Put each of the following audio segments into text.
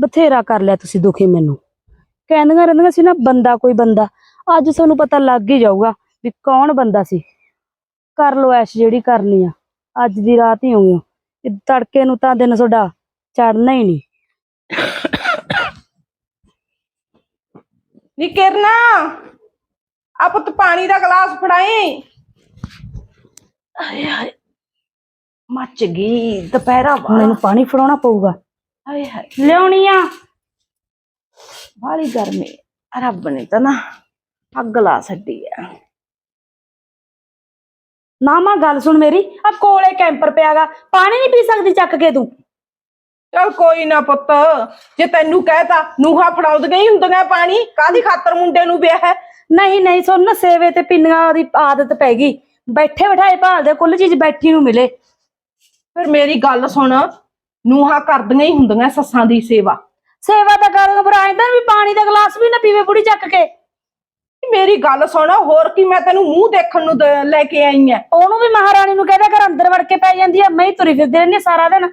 ਬਥੇਰਾ ਕਰ ਲਿਆ ਤੁਸੀਂ ਦੁਖੀ ਮੈਨੂੰ। ਕਹਿੰਦੀਆਂ ਰਹਿੰਦੀਆਂ ਸੀ ਨਾ ਬੰਦਾ ਕੋਈ ਬੰਦਾ। ਅੱਜ ਤੁਹਾਨੂੰ ਪਤਾ ਲੱਗ ਹੀ ਜਾਊਗਾ ਵੀ ਕੌਣ ਬੰਦਾ ਸੀ। ਕਰ ਲੋ ਐਸ਼ ਜਿਹੜੀ ਕਰਨੀ ਆ। ਅੱਜ ਦੀ ਰਾਤ ਹੀ ਹੋਊਗੀ ਇਹ ਤੜਕੇ ਨੂੰ ਤਾਂ ਦਿਨ ਤੁਹਾਡਾ ਚੜਨਾ ਹੀ ਨਹੀਂ। ਨੀ ਕਿਰਨਾ ਆ ਪੁੱਤ ਪਾਣੀ ਦਾ ਗਲਾਸ ਫੜਾਈ। ਆਏ ਹਾਏ ਮੱਚ ਗਈ ਦੁਪਹਿਰਾ ਮੈਨੂੰ ਪਾਣੀ ਫੜਾਉਣਾ ਪਊਗਾ। ਆਏ ਹਾਏ ਲਿਆਉਣੀ ਆ। ਬਾਲੀ ਗਰਮੀ ਰੱਬ ਨੇ ਤਾਂ ਨਾ ਅੱਗ ਲਾ ਛੱਡੀ ਆ। ਨਾ ਮਾਂ ਗੱਲ ਸੁਣ ਮੇਰੀ ਆ ਕੋਲੇ ਕੈਂਪਰ ਪਿਆਗਾ ਪਾਣੀ ਨਹੀਂ ਪੀ ਸਕਦੀ ਚੱਕ ਕੇ ਤੂੰ। ਚਲ ਕੋਈ ਨਾ ਪੁੱਤ ਜੇ ਤੈਨੂੰ ਕਹਿਤਾ ਨੂਹਾ ਫੜਾਉਂਦੀਆਂ ਹੀ ਹੁੰਦੀਆਂ ਪਾਣੀ ਕਾਦੀ ਖਾਤਰ ਮੁੰਡੇ ਨੂੰ ਵਿਆਹ ਹੈ? ਨਹੀਂ ਨਹੀਂ ਸੁਣ ਨਾ ਸੇਵੇ ਤੇ ਪਿੰਨੀਆਂ ਦੀ ਆਦਤ ਪੈ ਗਈ। ਬੈਠੇ ਬਿਠਾਏ ਭਾਲਦੇ ਕੁੱਲ ਚੀਜ਼ ਬੈਠੀ ਨੂੰ ਮਿਲੇ। ਫਿਰ ਮੇਰੀ ਗੱਲ ਸੁਣ ਨੂਹਾ ਕਰਦੀਆਂ ਹੀ ਹੁੰਦੀਆਂ ਸੱਸਾਂ ਦੀ ਸੇਵਾ। ਸੇਵਾ ਤਾਂ ਕਰਾਂਗੇ ਪਰ ਆਇਂਦਾ ਵੀ ਪਾਣੀ ਦਾ ਗਲਾਸ ਵੀ ਨਾ ਪੀਵੇ ਬੁੜੀ ਚੱਕ ਕੇ। ਮੇਰੀ ਗੱਲ ਸੁਣ ਹੋਰ ਕੀ ਮੈਂ ਤੈਨੂੰ ਮੂੰਹ ਦੇਖਣ ਨੂੰ ਦ- ਲੈ ਕੇ ਆਈ ਐ ਉਹਨੂੰ ਵੀ ਮਹਾਰਾਣੀ ਨੂੰ ਕਹਿੰਦਾ ਕਰ ਅੰਦਰ ਵੜ ਕੇ ਪੈ ਜਾਂਦੀ ਆ ਮੈਂ ਹੀ ਤੁਰੀ ਫਿਰਦੀ ਰਹਿੰਦੀ ਹਾਂ ਸਾਰਾ ਦਿਨ।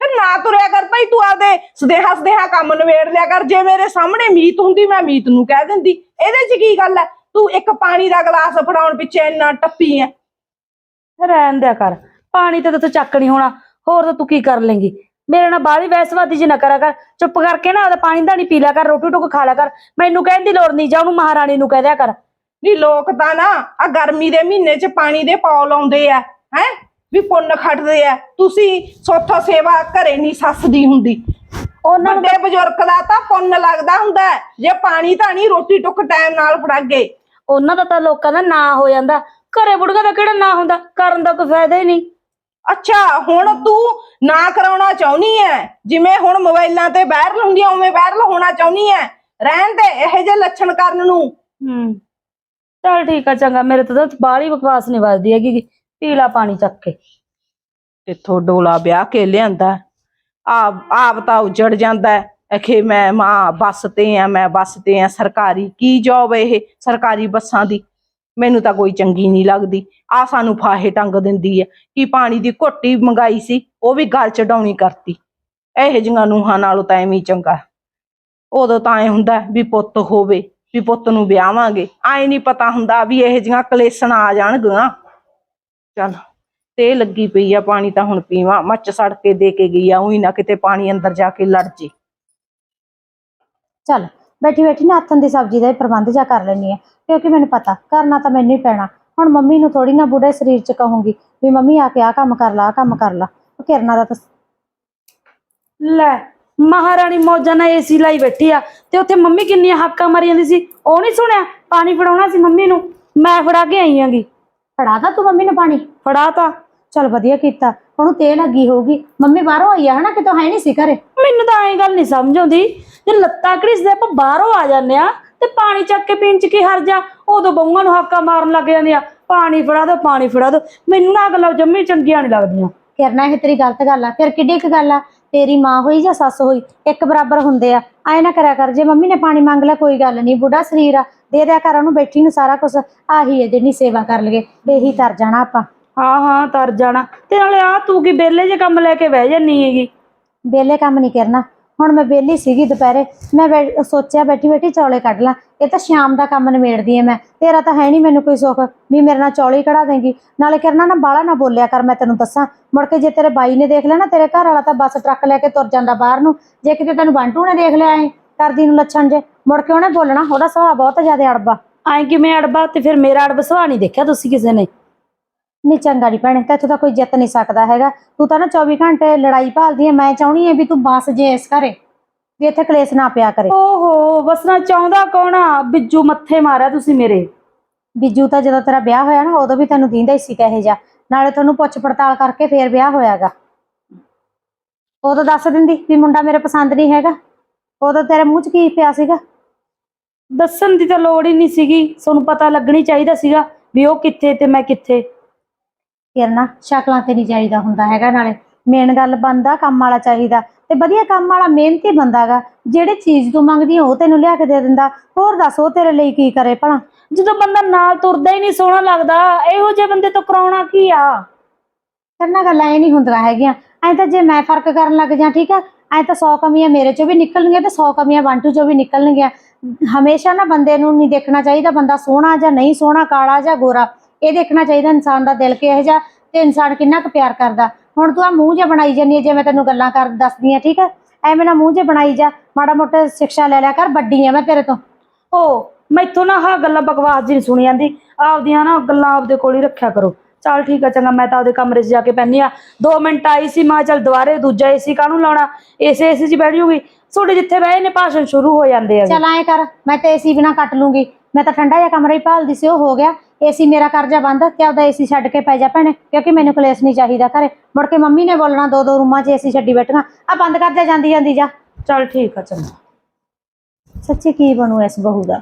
ਫਿਰ ਨਾ ਤੁਰਿਆ ਕਰ ਭਾਈ ਤੂੰ ਆਪਦੇ ਸਦੇਹਾ ਸਦੇਹਾ ਕੰਮ ਨਵੇੜ ਲਿਆ ਕਰ। ਜੇ ਮੇਰੇ ਸਾਹਮਣੇ ਮੀਤ ਹੁੰਦੀ ਮੈਂ ਮੀਤ ਨੂੰ ਕਹਿ ਦਿੰਦੀ। ਇਹਦੇ 'ਚ ਕੀ ਗੱਲ ਐ? ਤੂੰ ਇੱਕ ਪਾਣੀ ਦਾ ਗਲਾਸ ਫੜਾਉਣ ਪਿੱਛੇ ਇੰਨਾ ਟੱਪੀ ਐ। ਰਹਿਣ ਦਿਆ ਕਰ। ਪਾਣੀ ਤੇ ਤੂੰ ਚੱਕ ਨਹੀਂ ਹੋਣਾ। ਹੋਰ ਤਾਂ ਤੂੰ ਕੀ ਕਰ ਲੇਂਗੀ? ਮੇਰੇ ਨਾਲ ਬਾਹਲੀ ਵੈਸਵਾਦੀ ਜੀ ਨਾ ਕਰਿਆ ਕਰ। ਚੁੱਪ ਕਰਕੇ ਨਾ ਉਹਦਾ ਪਾਣੀ ਦਾ ਨਹੀਂ ਪੀ ਲਿਆ ਕਰ ਰੋਟੀ ਟੁੱਕ ਖਾ ਲਿਆ ਕਰ। ਮੈਨੂੰ ਕਹਿਣ ਦੀ ਲੋੜ ਨਹੀਂ ਜਾ ਉਹਨੂੰ ਮਹਾਰਾਣੀ ਨੂੰ ਕਹਿ ਦਿਆ ਕਰ। ਨਹੀਂ ਲੋਕ ਤਾਂ ਨਾ ਆ ਗਰਮੀ ਦੇ ਮਹੀਨੇ 'ਚ ਪਾਣੀ ਦੇ ਪੌ ਲਾਉਂਦੇ ਆ ਹੈ? ਵੀ ਪੁੰਨ ਖੱਟਦੇ ਆ। ਤੁਸੀਂ ਸੋਥੋ ਸੇਵਾ ਘਰੇ ਨਹੀਂ ਸੱਸਦੀ ਹੁੰਦੀ। ਉਹਨਾਂ ਨੂੰ ਵੱਡੇ ਬਜ਼ੁਰਗ ਦਾ ਤਾਂ ਪੁੰਨ ਲੱਗਦਾ ਹੁੰਦਾ ਹੈ। ਜੇ ਪਾਣੀ ਤਾਂ ਨਹੀਂ ਰੋਟੀ ਟੁੱਕ ਟਾਈਮ ਨਾਲ ਫੜਾਗੇ ਉਹਨਾਂ ਦਾ ਤਾਂ ਲੋਕਾਂ ਦਾ ਨਾਂ ਹੋ ਜਾਂਦਾ। ਘਰੇ ਬੁੜਗਾ ਦਾ ਕਿਹੜਾ ਨਾਂ ਹੁੰਦਾ? ਕਰਨ ਦਾ ਕੋਈ ਫਾਇਦਾ ਹੀ ਨਹੀਂ ਅੱਛਾ, ਹੁਣ ਤੂੰ ਨਾ ਕਰਾਉਣਾ ਚਾਹੁੰਦੀ ਐ। ਜਿਵੇਂ ਹੁਣ ਮੋਬਾਈਲਾਂ ਤੇ ਵਾਇਰਲ ਹੁੰਦੀਆਂ, ਉਵੇਂ ਵਾਇਰਲ ਹੋਣਾ ਚਾਹੁੰਦੀ ਐ। ਰਹਿਣ ਦੇ, ਇਹੋ ਜਿਹੇ ਲੱਛਣ ਕਰਨ ਨੂੰ। ਹੂੰ। ਚਲ ਠੀਕ ਆ, ਚੰਗਾ। ਮੇਰੇ ਤੋਂ ਤਾਂ ਬਾਹਲੀ ਬਕਵਾਸ ਨਹੀਂ ਵੱਜਦੀ ਹੈਗੀ। ਪੀਲਾ ਪਾਣੀ ਚੱਕ ਕੇ। ਇੱਥੋਂ ਡੋਲਾ ਵਿਆਹ ਕੇ ਲਿਆਂਦਾ? ਆਪ ਆਪ ਤਾਂ ਉਜੜ ਜਾਂਦਾ ਹੈ। ਅਖੇ ਮੈਂ ਮਾਂ, ਬੱਸ ਤੇ ਆ, ਮੈਂ ਬੱਸ ਤੇ ਆ। ਸਰਕਾਰੀ ਕੀ ਜੌਬ ਇਹ? ਸਰਕਾਰੀ ਬੱਸਾਂ ਦੀ। ਮੈਨੂੰ ਤਾਂ ਕੋਈ ਚੰਗੀ ਨਹੀਂ ਲੱਗਦੀ। ਆ ਸਾਨੂੰ ਫਾਹੇ ਟੰਗ ਦਿੰਦੀ ਹੈ ਕਿ ਪਾਣੀ ਦੀ ਘੋਟੀ ਮੰਗਾਈ ਸੀ, ਉਹ ਵੀ ਗਲ ਚੜਾਉਣੀ ਕਰਤੀ। ਇਹੋ ਜਿਹੀਆਂ ਨੂੰਹਾਂ ਨਾਲੋਂ ਤਾਂ ਐਵੇਂ ਚੰਗਾ। ਉਦੋਂ ਤਾਂ ਐ ਹੁੰਦਾ ਵੀ ਪੁੱਤ ਹੋਵੇ, ਵੀ ਪੁੱਤ ਨੂੰ ਵਿਆਹਾਂਗੇ। ਐ ਨਹੀਂ ਪਤਾ ਹੁੰਦਾ ਵੀ ਇਹੋ ਜਿਹੀਆਂ ਕਲੇਸ਼ਣ ਆ ਜਾਣਗੀਆਂ। ਚੱਲ, ਤੇ ਲੱਗੀ ਪਈ ਆ ਪਾਣੀ ਤਾਂ ਹੁਣ ਪੀਵਾਂ। ਮੱਚ ਸੜ ਕੇ ਦੇ ਕੇ ਗਈ ਆ, ਉਹੀ ਨਾ ਕਿਤੇ ਪਾਣੀ ਅੰਦਰ ਜਾ ਕੇ ਲੜ ਜੇ। ਚੱਲ। ਬੈਠੀ ਬੈਠੀ ਨਾ ਹੱਥਾਂ ਦੀ ਸਬਜ਼ੀ ਦਾ ਹੀ ਪ੍ਰਬੰਧ ਜਾ ਕਰ ਲੈਣੀ ਹੈ। ਕਿਉਂਕਿ ਮੈਨੂੰ ਪਤਾ? ਕਰਨਾ ਤਾਂ ਮੈਨੂੰ ਹੀ ਪੈਣਾ। ਹੁਣ ਮੰਮੀ ਨੂੰ ਥੋੜੀ ਨਾ ਬੁੱਢੇ ਸਰੀਰ 'ਚ ਕਹੂੰਗੀ ਵੀ ਮੰਮੀ ਆ ਕੇ ਆ ਕੰਮ ਕਰ ਲਾ ਆ ਕੰਮ ਕਰ ਲਾ। ਉਹ ਕਿਰਨਾ ਦਾ ਤਾਂ ਲੈ ਮਹਾਰਾਣੀ ਮੌਜਾਂ ਨਾਲ ਏਸੀ ਲਾਈ ਬੈਠੀ ਆ। ਤੇ ਉੱਥੇ ਮੰਮੀ ਕਿੰਨੀਆਂ ਹਾਕਾਂ ਮਾਰੀ ਜਾਂਦੀ ਸੀ? ਉਹ ਨਹੀਂ ਸੁਣਿਆ? ਪਾਣੀ ਫੜਾਉਣਾ ਸੀ ਮੰਮੀ ਨੂੰ? ਮੈਂ ਫੜਾ ਕੇ ਆਈ ਆਂਗੀ। ਫੜਾਦਾ ਤੂੰ ਮੰਮੀ ਨੂੰ ਪਾਣੀ? ਫੜਾ ਤਾ। ਚੱਲ ਵਧੀਆ ਕੀਤਾ। ਉਹਨੂੰ ਤੇ ਲੱਗੀ ਹੋਊਗੀ। ਮੰਮੀ ਬਾਹਰੋਂ ਆਈ ਆ ਹਨਾ? ਕਿਤੋਂ ਹੈ ਨਹੀਂ ਸੀ ਘਰੇ? ਮੈਨੂੰ ਤਾਂ ਐਂ ਗੱਲ ਨਹੀਂ ਸਮਝ ਆਉਂਦੀ। ਜੇ ਲੱਤਾਂ ਘੜੀਸਦੇ ਆਪਾਂ ਬਾਹਰੋਂ ਆ ਜਾਂਦੇ ਆ ਤੇ ਪਾਣੀ ਚੱਕ ਕੇ ਪੀਣ ਚ ਕੀ ਹਰਜਾ ਉਦੋਂ ਬਹੂਆਂ ਨੂੰ ਹਾਕਾਂ ਮਾਰਨ ਲੱਗ ਜਾਂਦੀਆਂ ਪਾਣੀ ਫੜਾ ਦੋ ਪਾਣੀ ਫੜਾ ਦੋ। ਮੈਨੂੰ ਨਾ ਗੱਲਾਂ ਜੰਮੀ ਚੰਗੀਆਂ ਨਹੀਂ ਲੱਗਦੀਆਂ। ਕਿਰਨਾ ਇਹ ਤੇਰੀ ਗਲਤ ਗੱਲ ਆ। ਫਿਰ ਕਿੱਡੀ ਕੁ ਗੱਲ ਆ? ਤੇਰੀ ਮਾਂ ਹੋਈ ਜਾਂ ਸੱਸ ਹੋਈ ਇੱਕ ਬਰਾਬਰ ਹੁੰਦੇ ਆ। ਐ ਨਾ ਕਰਿਆ ਕਰ ਜੇ ਮੰਮੀ ਨੇ ਪਾਣੀ ਮੰਗ ਲਿਆ ਕੋਈ ਗੱਲ ਨਹੀਂ ਬੁੱਢਾ ਸਰੀਰ ਆ। ਦੇ ਦਿਆ ਕਰ ਉਹਨੂੰ ਬੈਠੀ ਨੂੰ ਸਾਰਾ ਕੁਝ ਆਹੀ ਹੈ ਜਿੰਨੀ ਸੇਵਾ ਕਰ ਤੇ ਇਹੀ ਤਰ ਜਾਣਾ ਆਪਾਂ। ਹਾਂ ਹਾਂ ਤਰ ਜਾਣਾ। ਤੇ ਨਾਲੇ ਆ ਤੂੰ ਕੀ ਬੇਲੇ ਜੇ ਕੰਮ ਲੈ ਕੇ ਬਹਿ ਜਾਨੀ ਹੈਗੀ? ਵਿਹਲੇ ਕੰਮ ਨਹੀਂ ਕਰਨਾ। ਹੁਣ ਮੈਂ ਵਿਹਲੀ ਸੀਗੀ ਦੁਪਹਿਰੇ। ਮੈਂ ਬੈ- ਸੋਚਿਆ ਬੈਠੀ ਬੈਠੀ ਚੌਲੇ ਕੱਢ ਲਾਂ। ਇਹ ਤਾਂ ਸ਼ਾਮ ਦਾ ਕੰਮ ਨਿਬੇੜਦੀ ਐ ਮੈਂ। ਤੇਰਾ ਤਾਂ ਹੈ ਨਹੀਂ ਮੈਨੂੰ ਕੋਈ ਸੁੱਖ। ਵੀ ਮੇਰੇ ਨਾਲ ਚੌਲੇ ਹੀ ਕਢਾ ਦੇਂਗੀ। ਨਾਲੇ ਕਰਨਾ ਨਾ ਬਾਲਾ ਨਾ ਬੋਲਿਆ ਕਰ ਮੈਂ ਤੈਨੂੰ ਦੱਸਾਂ। ਮੁੜ ਕੇ ਜੇ ਤੇਰੇ ਬਾਈ ਨੇ ਦੇਖ ਲਿਆ ਨਾ ਤੇਰੇ ਘਰ ਵਾਲਾ ਤਾਂ ਬੱਸ ਟਰੱਕ ਲੈ ਕੇ ਤੁਰ ਜਾਂਦਾ ਬਾਹਰ ਨੂੰ। ਜੇ ਕਿਤੇ ਤੈਨੂੰ ਬੰਟੂ ਨੇ ਦੇਖ ਲਿਆ ਐ ਕਰਦੀ ਨੂੰ ਲੱਛਣ ਜੇ। ਮੁੜ ਕੇ ਉਹਨੇ ਬੋਲਣਾ ਉਹਦਾ ਸੁਭਾਅ ਬਹੁਤ ਜ਼ਿਆਦਾ ਅੜਬਾ। ਐਂ ਕਿਵੇਂ ਅੜਬਾ? ਤੇ ਫਿਰ ਮੇਰਾ ਅੜਬ ਸੁਭਾਅ ਨਹੀਂ ਦੇਖਿਆ ਤੁਸੀਂ ਕਿਸੇ ਨੇ? ਨਹੀਂ ਚੰਗਾ ਨਹੀਂ ਭੈਣੇ ਤੇ ਇੱਥੋਂ ਤਾਂ ਕੋਈ ਜਿੱਤ ਨਹੀਂ ਸਕਦਾ ਹੈਗਾ। ਤੂੰ ਤਾਂ ਨਾ 24 ਘੰਟੇ ਲੜਾਈ ਭਾਲਦੀ ਐ ਮੈਂ ਚਾਹਣੀ ਐ ਵੀ ਤੂੰ ਬਸ ਜੇ ਇਸ ਘਰੇ ਵੀ ਇੱਥੇ ਕਲੇਸ਼ ਨਾ ਪਿਆ ਕਰੇ। ਓਹੋ ਵਸਣਾ ਚਾਹੁੰਦਾ ਕੌਣ ਆ? ਬਿੱਜੂ ਮੱਥੇ ਮਾਰਿਆ ਤੁਸੀਂ ਮੇਰੇ। ਬਿੱਜੂ ਤਾਂ ਜਦੋਂ ਤੇਰਾ ਵਿਆਹ ਹੋਇਆ ਨਾ ਉਦੋਂ ਵੀ ਤੈਨੂੰ ਦੀਂਦਾ ਹੀ ਸੀ ਕਹੇ ਜਾ ਨਾਲੇ ਤੁਹਾਨੂੰ ਪੁੱਛ ਪੜਤਾਲ ਕਰਕੇ ਫੇਰ ਵਿਆਹ ਹੋਇਆਗਾ। ਉਦੋਂ ਦੱਸ ਦਿੰਦੀ ਵੀ ਮੁੰਡਾ ਮੇਰੇ ਪਸੰਦ ਨਹੀਂ ਹੈਗਾ। ਉਦੋਂ ਤੇਰੇ ਮੂੰਹ 'ਚ ਕੀ ਪਿਆ ਸੀਗਾ? ਦੱਸਣ ਦੀ ਤਾਂ ਲੋੜ ਹੀ ਨਹੀਂ ਸੀਗੀ। ਤੁਹਾਨੂੰ ਪਤਾ ਲੱਗਣੀ ਚਾਹੀਦਾ ਸੀਗਾ ਵੀ ਉਹ ਕਿੱਥੇ ਤੇ ਮੈਂ ਕਿੱਥੇ। ਕਿਰਨਾ ਸ਼ਕਲਾਂ ਤੇ ਨਹੀਂ ਚਾਹੀਦਾ ਹੁੰਦਾ ਹੈਗਾ ਨਾਲੇ। ਮੇਨ ਗੱਲ ਬੰਦਾ ਕੰਮ ਵਾਲਾ ਚਾਹੀਦਾ। ਤੇ ਵਧੀਆ ਕੰਮ ਵਾਲਾ ਮਿਹਨਤੀ ਬੰਦਾਗਾ ਜਿਹੜੇ ਚੀਜ਼ ਤੂੰ ਮੰਗਦੀ ਆ ਉਹ ਤੈਨੂੰ ਲਿਆ ਕੇ ਦੇ ਦਿੰਦਾ। ਹੋਰ ਦੱਸ ਉਹ ਤੇਰੇ ਲਈ ਕੀ ਕਰੇ ਭਲਾ? ਜਦੋਂ ਬੰਦਾ ਨਾਲ ਤੁਰਦਾ ਹੀ ਨਹੀਂ ਸੋਹਣਾ ਲੱਗਦਾ। ਇਹੋ ਜਿਹੇ ਬੰਦੇ ਤੋਂ ਕਰਾਉਣਾ ਕੀ ਆ? ਕਰਨਾ ਗੱਲਾਂ ਇਹ ਨਹੀਂ ਹੁੰਦੀਆਂ ਹੈਗੀਆਂ। ਐਂ ਤਾਂ ਜੇ ਮੈਂ ਫ਼ਰਕ ਕਰਨ ਲੱਗ ਜਾ ਠੀਕ ਆ? ਐ ਤਾਂ 100 ਕਮੀਆਂ ਮੇਰੇ ਚੋਂ ਵੀ ਨਿਕਲਣਗੀਆਂ ਤੇ 100 ਕਮੀਆਂ ਬੰਟੂ ਚੋਂ ਵੀ ਨਿਕਲਣਗੀਆਂ। ਹਮੇਸ਼ਾ ਨਾ ਬੰਦੇ ਨੂੰ ਨਹੀਂ ਦੇਖਣਾ ਚਾਹੀਦਾ ਬੰਦਾ ਸੋਹਣਾ ਜਾਂ ਨਹੀਂ ਸੋਹਣਾ ਕਾਲਾ ਜਾਂ ਗੋਰਾ। ਇਹ ਦੇਖਣਾ ਚਾਹੀਦਾ ਇਨਸਾਨ ਦਾ ਦਿਲ ਕਿਹੋ ਜਿਹਾ ਤੇ ਇਨਸਾਨ ਕਿੰਨਾ ਕੁ ਪਿਆਰ ਕਰਦਾ। ਹੁਣ ਤੂੰ ਆ ਮੂੰਹ ਜਿਹਾ ਬਣਾਈ ਜਾਂਦੀ ਹੈ ਜੇ ਮੈਂ ਤੈਨੂੰ ਗੱਲਾਂ ਕਰ ਦੱਸਦੀ ਆ ਠੀਕ ਹੈ? ਐਵੇਂ ਨਾ ਮੂੰਹ ਜਿਹਾ ਬਣਾਈ ਜਾ ਮਾੜਾ ਮੋਟਾ ਸਿੱਖਿਆ ਲੈ ਲਿਆ ਕਰ ਵੱਡੀ ਆ ਮੈਂ ਤੇਰੇ ਤੋਂ। ਓ ਮੈਥੋਂ ਨਾ ਆਹ ਗੱਲਾਂ ਬਕਵਾਸ ਜੀ ਸੁਣੀ ਜਾਂਦੀ। ਆਪਦੀਆਂ ਨਾ ਗੱਲਾਂ ਆਪਦੇ ਕੋਲ ਹੀ ਰੱਖਿਆ ਕਰੋ। ਚੱਲ ਠੀਕ ਆ ਚੰਗਾ ਮੈਂ ਤਾਂ ਆਪਦੇ ਕਮਰੇ 'ਚ ਜਾ ਕੇ ਪੈਂਦੀ ਆ। 2 ਮਿੰਟ ਆਈ ਸੀ ਮੈਂ ਚੱਲ ਦੁਬਾਰੇ ਦੂਜਾ ਏਸੀ ਕਾਹਨੂੰ ਲਾਉਣਾ? ਏਸੇ ਏਸੀ 'ਚ ਬੈਠ ਜੂਗੀ। ਤੁਹਾਡੇ ਜਿੱਥੇ ਬਹਿ ਨੇ ਭਾਸ਼ਣ ਸ਼ੁਰੂ ਹੋ ਜਾਂਦੇ ਆ। ਚੱਲ ਐਂ ਕਰ ਮੈਂ ਤੇ ਏਸੀ ਬਿਨਾ ਕੱਟ ਲੂੰਗੀ। ਮੈਂ ਤਾਂ ਠੰਡਾ ਜਿਹਾ ਕਮਰਾ ਹੀ ਭਾਲਦੀ ਸੀ ਉਹ ਹੋ ਗਿਆ। ਏਸੀ ਮੇਰਾ ਕਰਜ਼ਾ ਬੰਦ ਕਿ ਆਪਦਾ ਏਸੀ ਛੱਡ ਕੇ ਪੈ ਜਾ ਭੈਣੇ ਕਿਉਂਕਿ ਮੈਨੂੰ ਕਲੇਸ਼ ਨਹੀਂ ਚਾਹੀਦਾ ਘਰੇ। ਮੁੜ ਕੇ ਮੰਮੀ ਨੇ ਬੋਲਣਾ ਦੋ ਦੋ ਰੂਮਾਂ 'ਚ ਏਸੀ ਛੱਡੀ ਬੈਠੀਆਂ ਆ ਬੰਦ ਕਰ ਜਾ ਜਾਂਦੀ ਜਾਂਦੀ ਜਾ। ਚੱਲ ਠੀਕ ਆ ਚੰਗਾ। ਸੱਚੀ ਕੀ ਬਣੂ ਇਸ ਬਹੂ ਦਾ?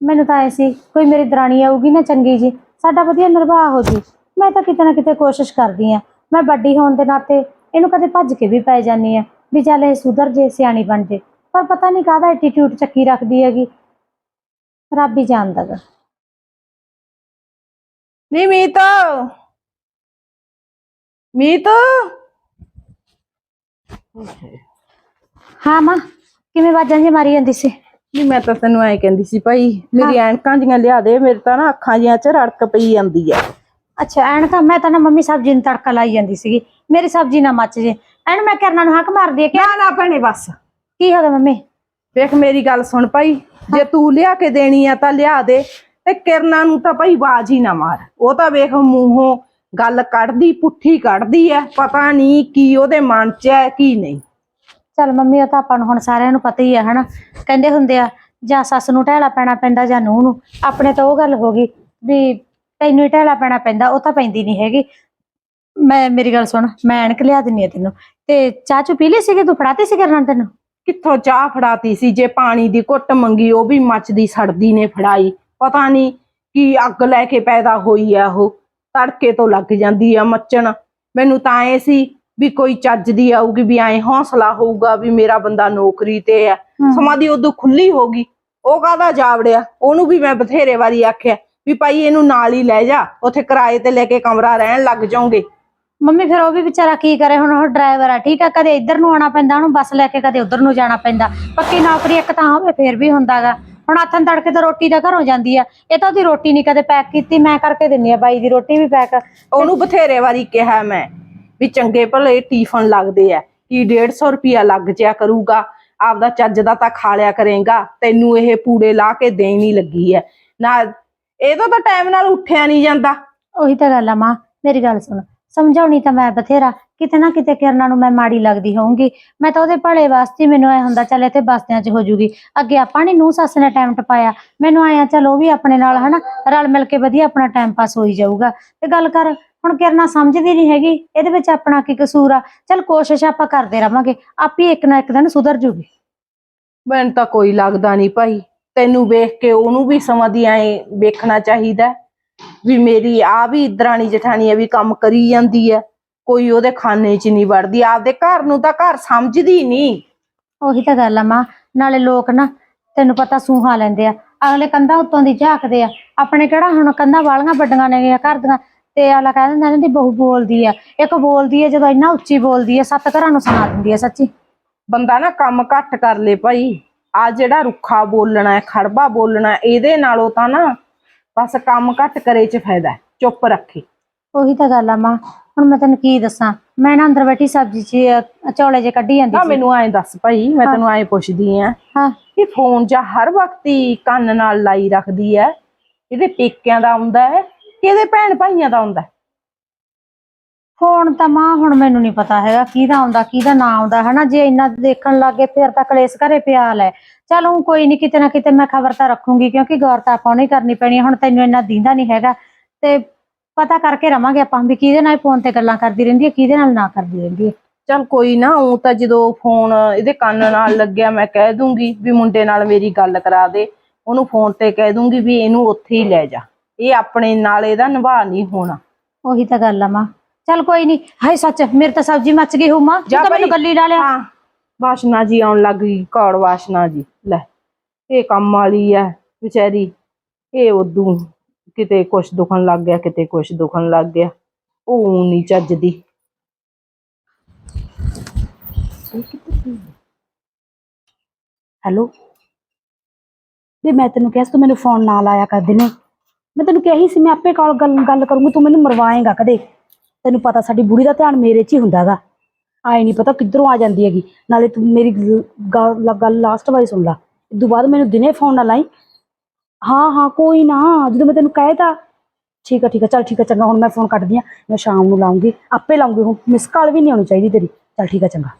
ਮੈਨੂੰ ਤਾਂ ਐ ਸੀ ਕੋਈ ਮੇਰੀ ਦਰਾਣੀ ਆਊਗੀ ਨਾ ਚੰਗੀ ਜੀ ਸਾਡਾ ਵਧੀਆ ਨਿਰਵਾਹ ਹੋ ਜੀ। ਮੈਂ ਤਾਂ ਕਿਤੇ ਨਾ ਕਿਤੇ ਕੋਸ਼ਿਸ਼ ਕਰਦੀ ਆ। ਮੈਂ ਵੱਡੀ ਹੋਣ ਦੇ ਨਾਤੇ ਇਹਨੂੰ ਕਦੇ ਭੱਜ ਕੇ ਵੀ ਪੈ ਜਾਂਦੀ ਆ ਵੀ ਚੱਲ ਇਹ ਸੁਧਰ ਜੇ ਸਿਆਣੀ ਬਣ ਜੇ। ਪਰ ਪਤਾ ਨਹੀਂ ਕਾਹਦਾ ਐਟੀਟਿਊਡ ਚੱਕੀ ਰੱਖਦੀ ਹੈਗੀ। ਰੱਬ ਹੀ ਜਾਣਦਾ ਗਾ। ਨਹੀਂ ਮੀਤ। ਮੀਤ। ਹਾਂ ਮਾਂ ਕਿਵੇਂ ਵਾਜਾਂ ਜੀ ਮਾਰੀ ਜਾਂਦੀ ਸੀ? ਨਹੀਂ ਮੈਂ ਤਾਂ ਤੈਨੂੰ ਐ ਕਹਿੰਦੀ ਸੀ ਭਾਈ ਮੇਰੀ ਐਨਕਾਂ ਜੀਆਂ ਲਿਆ ਦੇ ਮੇਰੇ ਤਾਂ ਨਾ ਅੱਖਾਂ ਜੀਆਂ 'ਚ ਰੜਕ ਪਈ ਜਾਂਦੀ ਅੱਛਾ ਐਨਕਾਂ ਮੈਂ ਤਾਂ ਨਾ ਮੰਮੀ ਸਬਜ਼ੀ ਨੂੰ ਤੜਕਾ ਲਾਈ ਜਾਂਦੀ ਸੀਗੀ। ਮੇਰੀ ਸਬਜ਼ੀ ਨਾ ਮੱਚ ਜੇ। ਐਨ ਮੈਂ ਕਰਨਾ ਨੂੰ ਹੱਕ ਮਾਰਦੀ ਕਿ ਨਾ ਨਾ ਭੈਣੇ ਬਸ। ਕੀ ਹੋ ਗਿਆ ਮੰਮੀ? ਵੇਖ ਮੇਰੀ ਗੱਲ ਸੁਣ ਭਾਈ ਜੇ ਤੂੰ ਲਿਆ ਕੇ ਦੇਣੀ ਆ ਤਾਂ ਲਿਆ ਦੇ। ਤੇ ਕਿਰਨਾਂ ਨੂੰ ਤਾਂ ਭਾਈ ਬਾਜ ਹੀ ਨਾ ਮਾਰ। ਉਹ ਤਾਂ ਵੇਖ ਮੂੰਹੋਂ ਗੱਲ ਕੱਢਦੀ ਪੁੱਠੀ ਕੱਢਦੀ ਐ ਪਤਾ ਨਹੀਂ ਕੀ ਉਹਦੇ ਮਨ 'ਚ ਐ ਕੀ ਨਹੀਂ। ਚੱਲ ਮੰਮੀ ਉਹ ਤਾਂ ਆਪਾਂ ਨੂੰ ਹੁਣ ਸਾਰਿਆਂ ਨੂੰ ਪਤਾ ਹੀ ਆ ਹਨਾ? ਕਹਿੰਦੇ ਹੁੰਦੇ ਆ ਜਾਂ ਸੱਸ ਨੂੰ ਢਹਿਲਾ ਪੈਣਾ ਪੈਂਦਾ ਜਾਂ ਨੂੰਹ ਨੂੰ। ਆਪਣੇ ਤਾਂ ਉਹ ਗੱਲ ਹੋ ਗਈ ਵੀ ਤੈਨੂੰ ਹੀ ਢਹਿਲਾ ਪੈਣਾ ਪੈਂਦਾ ਉਹ ਤਾਂ ਪੈਂਦੀ ਨਹੀਂ ਹੈਗੀ। ਮੈਂ ਮੇਰੀ ਗੱਲ ਸੁਣ ਮੈਂ ਐਨਕ ਲਿਆ ਦਿੰਨੀ ਆ ਤੈਨੂੰ। ਤੇ ਚਾਹ ਚੂ ਪੀ ਲਈ ਸੀਗੀ? ਤੂੰ ਫੜਾਤੀ ਸੀ ਕਰਨਾ ਤੈਨੂੰ? ਕਿੱਥੋਂ ਚਾਹ ਫੜਾਤੀ ਸੀ? ਜੇ ਪਾਣੀ ਦੀ ਘੁੱਟ ਮੰਗੀ ਉਹ ਵੀ ਮੱਚਦੀ ਸੜਦੀ ਨੇ ਫੜਾਈ। ਪਤਾ ਨਹੀਂ ਕੀ ਅੱਗ ਲੈ ਕੇ ਪੈਦਾ ਹੋਈ ਆ ਉਹ। ਤੜਕੇ ਤੋਂ ਲੱਗ ਜਾਂਦੀ ਆ ਮੱਚਣ। ਮੈਨੂੰ ਤਾਂ ਐ ਸੀ ਵੀ ਕੋਈ ਚੱਜ ਦੀ ਆਊਗੀ ਵੀ ਐ ਹੌਸਲਾ ਹੋਊਗਾ ਵੀ ਮੇਰਾ ਬੰਦਾ ਨੌਕਰੀ ਤੇ ਆ। ਸਮਾਂ ਦੀ ਉਦੋਂ ਖੁੱਲੀ ਹੋ ਗਈ। ਉਹ ਕਾਹਦਾ ਜਾਵੜਿਆ? ਉਹਨੂੰ ਵੀ ਮੈਂ ਬਥੇਰੇ ਵਾਰੀ ਆਖਿਆ ਵੀ ਭਾਈ ਇਹਨੂੰ ਨਾਲ ਹੀ ਲੈ ਜਾ ਉੱਥੇ ਕਿਰਾਏ ਤੇ ਲੈ ਕੇ ਕਮਰਾ ਰਹਿਣ ਲੱਗ ਜਾਓਗੇ। ਮੰਮੀ ਫਿਰ ਉਹ ਵੀ ਵਿਚਾਰਾ ਕੀ ਕਰੇ? ਹੁਣ ਉਹ ਡਰਾਈਵਰ ਆ ਠੀਕ ਆ? ਕਦੇ ਇੱਧਰ ਨੂੰ ਆਉਣਾ ਪੈਂਦਾ ਉਹਨੂੰ ਬੱਸ ਲੈ ਕੇ ਕਦੇ ਉੱਧਰ ਨੂੰ ਜਾਣਾ ਪੈਂਦਾ। ਪੱਕੀ ਨੌਕਰੀ ਇੱਕ ਤਾਂ ਹੋਵੇ ਫੇਰ ਵੀ ਹੁੰਦਾਗਾ। ਹੁਣ ਆਥਨ ਤੜਕੇ ਤਾਂ ਰੋਟੀ ਤਾਂ ਘਰੋਂ ਜਾਂਦੀ ਆ। ਇਹ ਤਾਂ ਉਹਦੀ ਰੋਟੀ ਨਹੀਂ ਕਦੇ ਪੈਕ ਕੀਤੀ ਮੈਂ ਕਰਕੇ ਦਿੰਨੀ ਆ ਬਾਈ ਦੀ ਰੋਟੀ ਵੀ ਪੈਕ ਉਹਨੂੰ ਬਥੇਰੇ ਵਾਰੀ ਕਿਹਾ ਮੈਂ ਵੀ ਚੰਗੇ ਭਲੇ ਟੀਫਨ ਲੱਗਦੇ ਆ ਕੀ 150 ਰੁਪਿਆ ਲੱਗ ਜਿਆ ਕਰੂਗਾ ਆਪਦਾ ਚੱਜ ਦਾ ਤਾਂ ਖਾ ਲਿਆ ਕਰੇਗਾ ਤੈਨੂੰ ਇਹ ਪੂੜੇ ਲਾ ਕੇ ਦੇਣ ਹੀ ਲੱਗੀ ਐ ਨਾ ਇਹਦਾ ਤਾਂ ਟਾਈਮ ਨਾਲ ਉੱਠਿਆ ਨਹੀਂ ਜਾਂਦਾ। ਉਹੀ ਤਾਂ ਗੱਲ ਆ ਮਾਂ ਮੇਰੀ ਗੱਲ ਸੁਣ। ਸਮਝਾਉਣੀ ਤਾਂ ਮੈਂ ਬਥੇਰਾ, ਕਿਤੇ ਨਾ ਕਿਤੇ ਕਿਰਨਾਂ ਨੂੰ ਮੈਂ ਮਾੜੀ ਲੱਗਦੀ ਹੋਊਂਗੀ। ਮੈਂ ਤਾਂ ਉਹਦੇ ਭਲੇ ਵਾਸਤੇ ਮੈਨੂੰ ਐ ਹੁੰਦਾ, ਚੱਲ ਇੱਥੇ ਬਸਤਿਆਂ 'ਚ ਹੋ ਜੂਗੀ ਅੱਗੇ ਆਪਾਂ ਨੇ ਨੂੰ ਸੱਸ ਨੇ ਟਾਈਮ ਟਪਾਇਆ। ਮੈਨੂੰ ਆਇਆ ਚੱਲ ਉਹ ਵੀ ਆਪਣੇ ਨਾਲ ਹਨਾ, ਰਲ ਮਿਲ ਕੇ ਵਧੀਆ ਆਪਣਾ ਟਾਈਮ ਪਾਸ ਹੋਈ ਜਾਊਗਾ। ਤੇ ਗੱਲ ਕਰ, ਹੁਣ ਕਿਰਨਾ ਸਮਝਦੀ ਨਹੀਂ ਹੈਗੀ, ਇਹਦੇ ਵਿੱਚ ਆਪਣਾ ਕੀ ਕਸੂਰ ਆ? ਚੱਲ ਕੋਸ਼ਿਸ਼ ਆਪਾਂ ਕਰਦੇ ਰਵਾਂਗੇ, ਆਪੇ ਇੱਕ ਨਾ ਇੱਕ ਦਿਨ ਸੁਧਰ ਜੂਗੀ। ਮੈਨੂੰ ਤਾਂ ਕੋਈ ਲੱਗਦਾ ਨਹੀਂ ਭਾਈ, ਤੈਨੂੰ ਵੇਖ ਕੇ ਉਹਨੂੰ ਵੀ ਸਮਾਂ ਦੀ ਐ ਵੇਖਣਾ ਚਾਹੀਦਾ। ਵੀ ਮੇਰੀ ਆ ਵੀ ਦਰਾਣੀ ਜਠਾਣੀ ਐ ਵੀ ਕੰਮ ਕਰੀ ਜਾਂਦੀ ਐ ਕੋਈ ਉਹਦੇ ਖਾਨੇ 'ਚ ਨਹੀਂ ਵੜਦੀ ਆਪਦੇ ਘਰ ਨੂੰ ਤਾਂ ਘਰ ਸਮਝਦੀ ਨਹੀਂ। ਉਹੀ ਤਾਂ ਗੱਲ ਆ ਮਾਂ ਨਾਲੇ ਲੋਕ ਨਾ ਤੈਨੂੰ ਪਤਾ ਸੂਹਾ ਲੈਂਦੇ ਆ ਅਗਲੇ ਕੰਧਾਂ ਉੱਤੋਂ ਦੀ ਝਾਕਦੇ ਆ ਆਪਣੇ ਕਿਹੜਾ ਹੁਣ ਕੰਧਾਂ ਵਾਲੀਆਂ ਵੱਡੀਆਂ ਨੇ ਘਰ ਦੀਆਂ ਤੇ ਅਗਲਾ ਕਹਿ ਦਿੰਦਾ ਇਹਨਾਂ ਦੀ ਬਹੂ ਬੋਲਦੀ ਆ ਇੱਕ ਬੋਲਦੀ ਆ ਜਦੋਂ ਇੰਨਾ ਉੱਚੀ ਬੋਲਦੀ ਆ ਸੱਤ ਘਰਾਂ ਨੂੰ ਸੁਣਾ ਦਿੰਦੀ ਆ ਸੱਚੀ। ਬੰਦਾ ਨਾ ਕੰਮ ਘੱਟ ਕਰ ਲੇ ਭਾਈ ਆ ਜਿਹੜਾ ਰੁੱਖਾ ਬੋਲਣਾ ਹੈ ਖੜਬਾ ਬੋਲਣਾ ਹੈ, ਇਹਦੇ ਨਾਲੋਂ ਤਾਂ ਨਾ ਬਸ ਕੰਮ ਘੱਟ ਕਰੇ ਚ ਫਾਇਦਾ ਹੈ। ਚੁੱਪ ਰੱਖੇ ਉਹੀ ਤਾਂ ਗੱਲ ਆ ਮਾਂ ਹੁਣ ਮੈਂ ਤੈਨੂੰ ਕੀ ਦੱਸਾਂ ਮੈਂ ਨਾ ਅੰਦਰ ਬੈਠੀ ਸਬਜ਼ੀ 'ਚ ਚੌਲੇ ਜੇ ਕੱਢੀ ਜਾਂਦੀ ਨਾ ਸੀ ਮੈਨੂੰ ਐਂ ਦੱਸ ਭਾਈ ਮੈਂ ਤੈਨੂੰ ਐਂ ਪੁੱਛਦੀ ਆ ਹਾਂ ਇਹ ਫੋਨ ਜਾਂ ਹਰ ਵਕਤ ਹੀ ਕੰਨ ਨਾਲ ਲਾਈ ਰੱਖਦੀ ਹੈ ਇਹਦੇ ਪੇਕਿਆਂ ਦਾ ਆਉਂਦਾ ਹੈ ਕਿ ਇਹਦੇ ਭੈਣ ਭਾਈਆਂ ਦਾ ਆਉਂਦਾ ਹੈ? ਫੋਨ ਤਾਂ ਮਾਂ ਹੁਣ ਮੈਨੂੰ ਨਹੀਂ ਪਤਾ ਹੈਗਾ ਕਿਹਦਾ ਆਉਂਦਾ ਕਿਹਦਾ ਨਾ ਆਉਂਦਾ ਹਨਾ? ਜੇ ਇੰਨਾ ਦੇਖਣ ਲੱਗੇ ਫਿਰ ਤਾਂ ਕਲੇਸ਼ ਘਰੇ ਪਿਆ ਲੈ। ਚਲ ਹੁਣ ਕੋਈ ਨਹੀਂ ਕਿਤੇ ਨਾ ਕਿਤੇ ਮੈਂ ਖਬਰ ਤਾਂ ਰੱਖੂੰਗੀ ਕਿਉਂਕਿ ਗੌਰ ਤਾਂ ਆਪਾਂ ਨੂੰ ਹੀ ਕਰਨੀ ਪੈਣੀ ਹੈ। ਹੁਣ ਤੈਨੂੰ ਇੰਨਾ ਦੀਂਦਾ ਨਹੀਂ ਹੈਗਾ ਤੇ ਪਤਾ ਕਰਕੇ ਰਵਾਂਗੇ ਆਪਾਂ ਵੀ ਕਿਹਦੇ ਨਾਲ ਫੋਨ ਤੇ ਗੱਲਾਂ ਕਰਦੀ ਰਹਿੰਦੀ ਹੈ ਕਿਹਦੇ ਨਾਲ ਨਾ ਕਰਦੀ ਰਹਿੰਦੀ ਹੈ ਚੱਲ ਕੋਈ ਨਾ ਉਹ ਤਾਂ ਜਦੋਂ ਫੋਨ ਇਹਦੇ ਕੰਨ ਨਾਲ ਲੱਗਿਆ ਮੈਂ ਕਹਿ ਦੂੰਗੀ ਵੀ ਮੁੰਡੇ ਨਾਲ ਮੇਰੀ ਗੱਲ ਕਰਾ ਦੇ। ਉਹਨੂੰ ਫੋਨ ਤੇ ਕਹਿ ਦੂੰਗੀ ਵੀ ਇਹਨੂੰ ਉੱਥੇ ਹੀ ਲੈ ਜਾ। ਇਹ ਆਪਣੇ ਨਾਲ ਇਹਦਾ ਨਿਭਾ ਨਹੀਂ ਹੋਣਾ। ਉਹੀ ਤਾਂ ਗੱਲ ਆ ਮਾਂ। ਚਲ ਕੋਈ ਨਹੀਂ ਹਾਏ ਸੱਚ ਮੇਰੇ ਤਾਂ ਸਬਜ਼ੀ ਮੱਚ ਗਈ ਹੋ ਮਾਂ ਜਾ ਤੂੰ ਤਾਂ ਮੈਨੂੰ ਭਾਈ। ਗੱਲੀ ਲਾ ਲਿਆ। ਹਾਂ ਵਾਸ਼ਨਾ ਜੀ ਆਉਣ ਲੱਗ ਗਈ ਕੌੜ ਵਾਸ਼ਨਾ ਜੀ ਲੈ ਇਹ ਕੰਮ ਵਾਲੀ ਐ ਵਿਚਾਰੀ ਇਹ ਉਦੋਂ ਕਿਤੇ ਕੁਛ ਦੁਖਣ ਲੱਗ ਗਿਆ ਕਿਤੇ ਕੁਛ ਦੁਖਣ ਲੱਗ ਗਿਆ ਉਹ ਨਹੀਂ ਚੱਜਦੀ। ਹੈਲੋ? ਵੀ ਮੈਂ ਤੈਨੂੰ ਕਿਹਾ ਸੀ ਤੂੰ ਮੈਨੂੰ ਫੋਨ ਨਾ ਲਾਇਆ ਕਰ ਦਿਨੇ। ਮੈਂ ਤੈਨੂੰ ਕਹੀ ਸੀ ਮੈਂ ਆਪੇ ਕਾਲ ਗੱਲ ਗੱਲ ਕਰੂੰਗੀ ਤੂੰ ਮੈਨੂੰ ਮਰਵਾਏਂਗਾ ਕਦੇ। ਤੈਨੂੰ ਪਤਾ ਸਾਡੀ ਬੁੜੀ ਦਾ ਧਿਆਨ ਮੇਰੇ 'ਚ ਹੀ ਹੁੰਦਾਗਾ। ਆਏ ਨਹੀਂ ਪਤਾ ਕਿੱਧਰੋਂ ਆ ਜਾਂਦੀ ਹੈਗੀ। ਨਾਲੇ ਤੂੰ ਮੇਰੀ ਗੱਲ ਗੱਲ ਲਾਸਟ ਵਾਰੀ ਸੁਣ ਲਾ। ਇਦੋਂ ਬਾਅਦ ਮੈਨੂੰ ਦਿਨੇ ਫੋਨ ਨਾ ਲਾਈ। ਹਾਂ ਹਾਂ, ਕੋਈ ਨਾ, ਜਦੋਂ ਮੈਂ ਤੈਨੂੰ ਕਹਿ ਤਾ ਠੀਕ ਆ ਠੀਕ ਆ, ਚੱਲ ਠੀਕ ਆ, ਚੰਗਾ, ਹੁਣ ਮੈਂ ਫੋਨ ਕੱਟਦੀ ਆ। ਮੈਂ ਸ਼ਾਮ ਨੂੰ ਲਾਉਂਗੀ, ਆਪੇ ਲਾਉਂਗੀ ਹੁਣ। ਮਿਸ ਕਾਲ ਵੀ ਨਹੀਂ ਆਉਣੀ ਚਾਹੀਦੀ ਤੇਰੀ। ਚੱਲ ਠੀਕ ਆ, ਚੰਗਾ।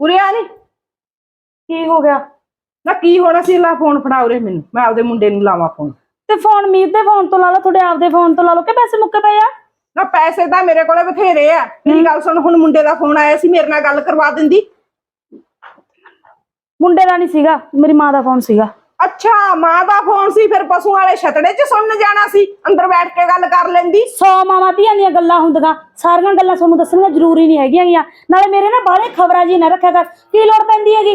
ਉਰੇ ਆ ਨੀ ਕੀ ਹੋ ਗਿਆ? ਨਾ ਕੀ ਹੋਣਾ ਸੀ? ਲਾ ਫੋਨ ਫੜਾ ਉਰੇ ਮੈਨੂੰ। ਮੈਂ ਆਪਦੇ ਮੁੰਡੇ ਨੂੰ ਲਾਵਾਂ ਫੋਨ ਤੇ ਫੋਨ ਮੀਤ ਦੇ ਫੋਨ ਤੋਂ ਲਾ ਲਓ ਤੁਹਾਡੇ ਆਪਦੇ ਫੋਨ ਤੋਂ ਲਾ ਲਓ ਕਿ ਪੈਸੇ ਮੁੱਕੇ ਪਏ ਆ? ਨਾ ਪੈਸੇ ਤਾਂ ਮੇਰੇ ਕੋਲੇ ਬਥੇਰੇ ਆ। ਮੇਰੀ ਗੱਲ ਸੁਣ ਹੁਣ ਮੁੰਡੇ ਦਾ ਫੋਨ ਆਇਆ ਸੀ ਮੇਰੇ ਨਾਲ ਗੱਲ ਕਰਵਾ ਦਿੰਦੀ। ਮੁੰਡੇ ਦਾ ਨਹੀਂ ਸੀਗਾ ਮੇਰੀ ਮਾਂ ਦਾ ਫੋਨ ਸੀਗਾ। ਅੱਛਾ ਮਾਂ ਦਾ ਫੋਨ ਸੀ ਫਿਰ ਪਸ਼ੂ ਵਾਲੇ ਛਤੜੇ 'ਚ ਸੁਣਨ ਜਾਣਾ ਸੀ ਅੰਦਰ ਬੈਠ ਕੇ ਗੱਲ ਕਰ ਲੈਂਦੀ। ਸੌ ਮਾਵਾਂ ਧੀਆਂ ਦੀਆਂ ਗੱਲਾਂ ਹੁੰਦੀਆਂ ਸਾਰੀਆਂ ਗੱਲਾਂ ਤੁਹਾਨੂੰ ਦੱਸਣੀਆਂ ਜ਼ਰੂਰੀ ਨਹੀਂ ਹੈਗੀਆਂ ਗੀਆਂ। ਨਾਲੇ ਮੇਰੇ ਨਾ ਬਾਹਲੇ ਖਬਰਾਂ ਜੀ ਨਾ ਰੱਖਿਆ ਕਰ ਕੀ ਲੋੜ ਪੈਂਦੀ ਹੈਗੀ?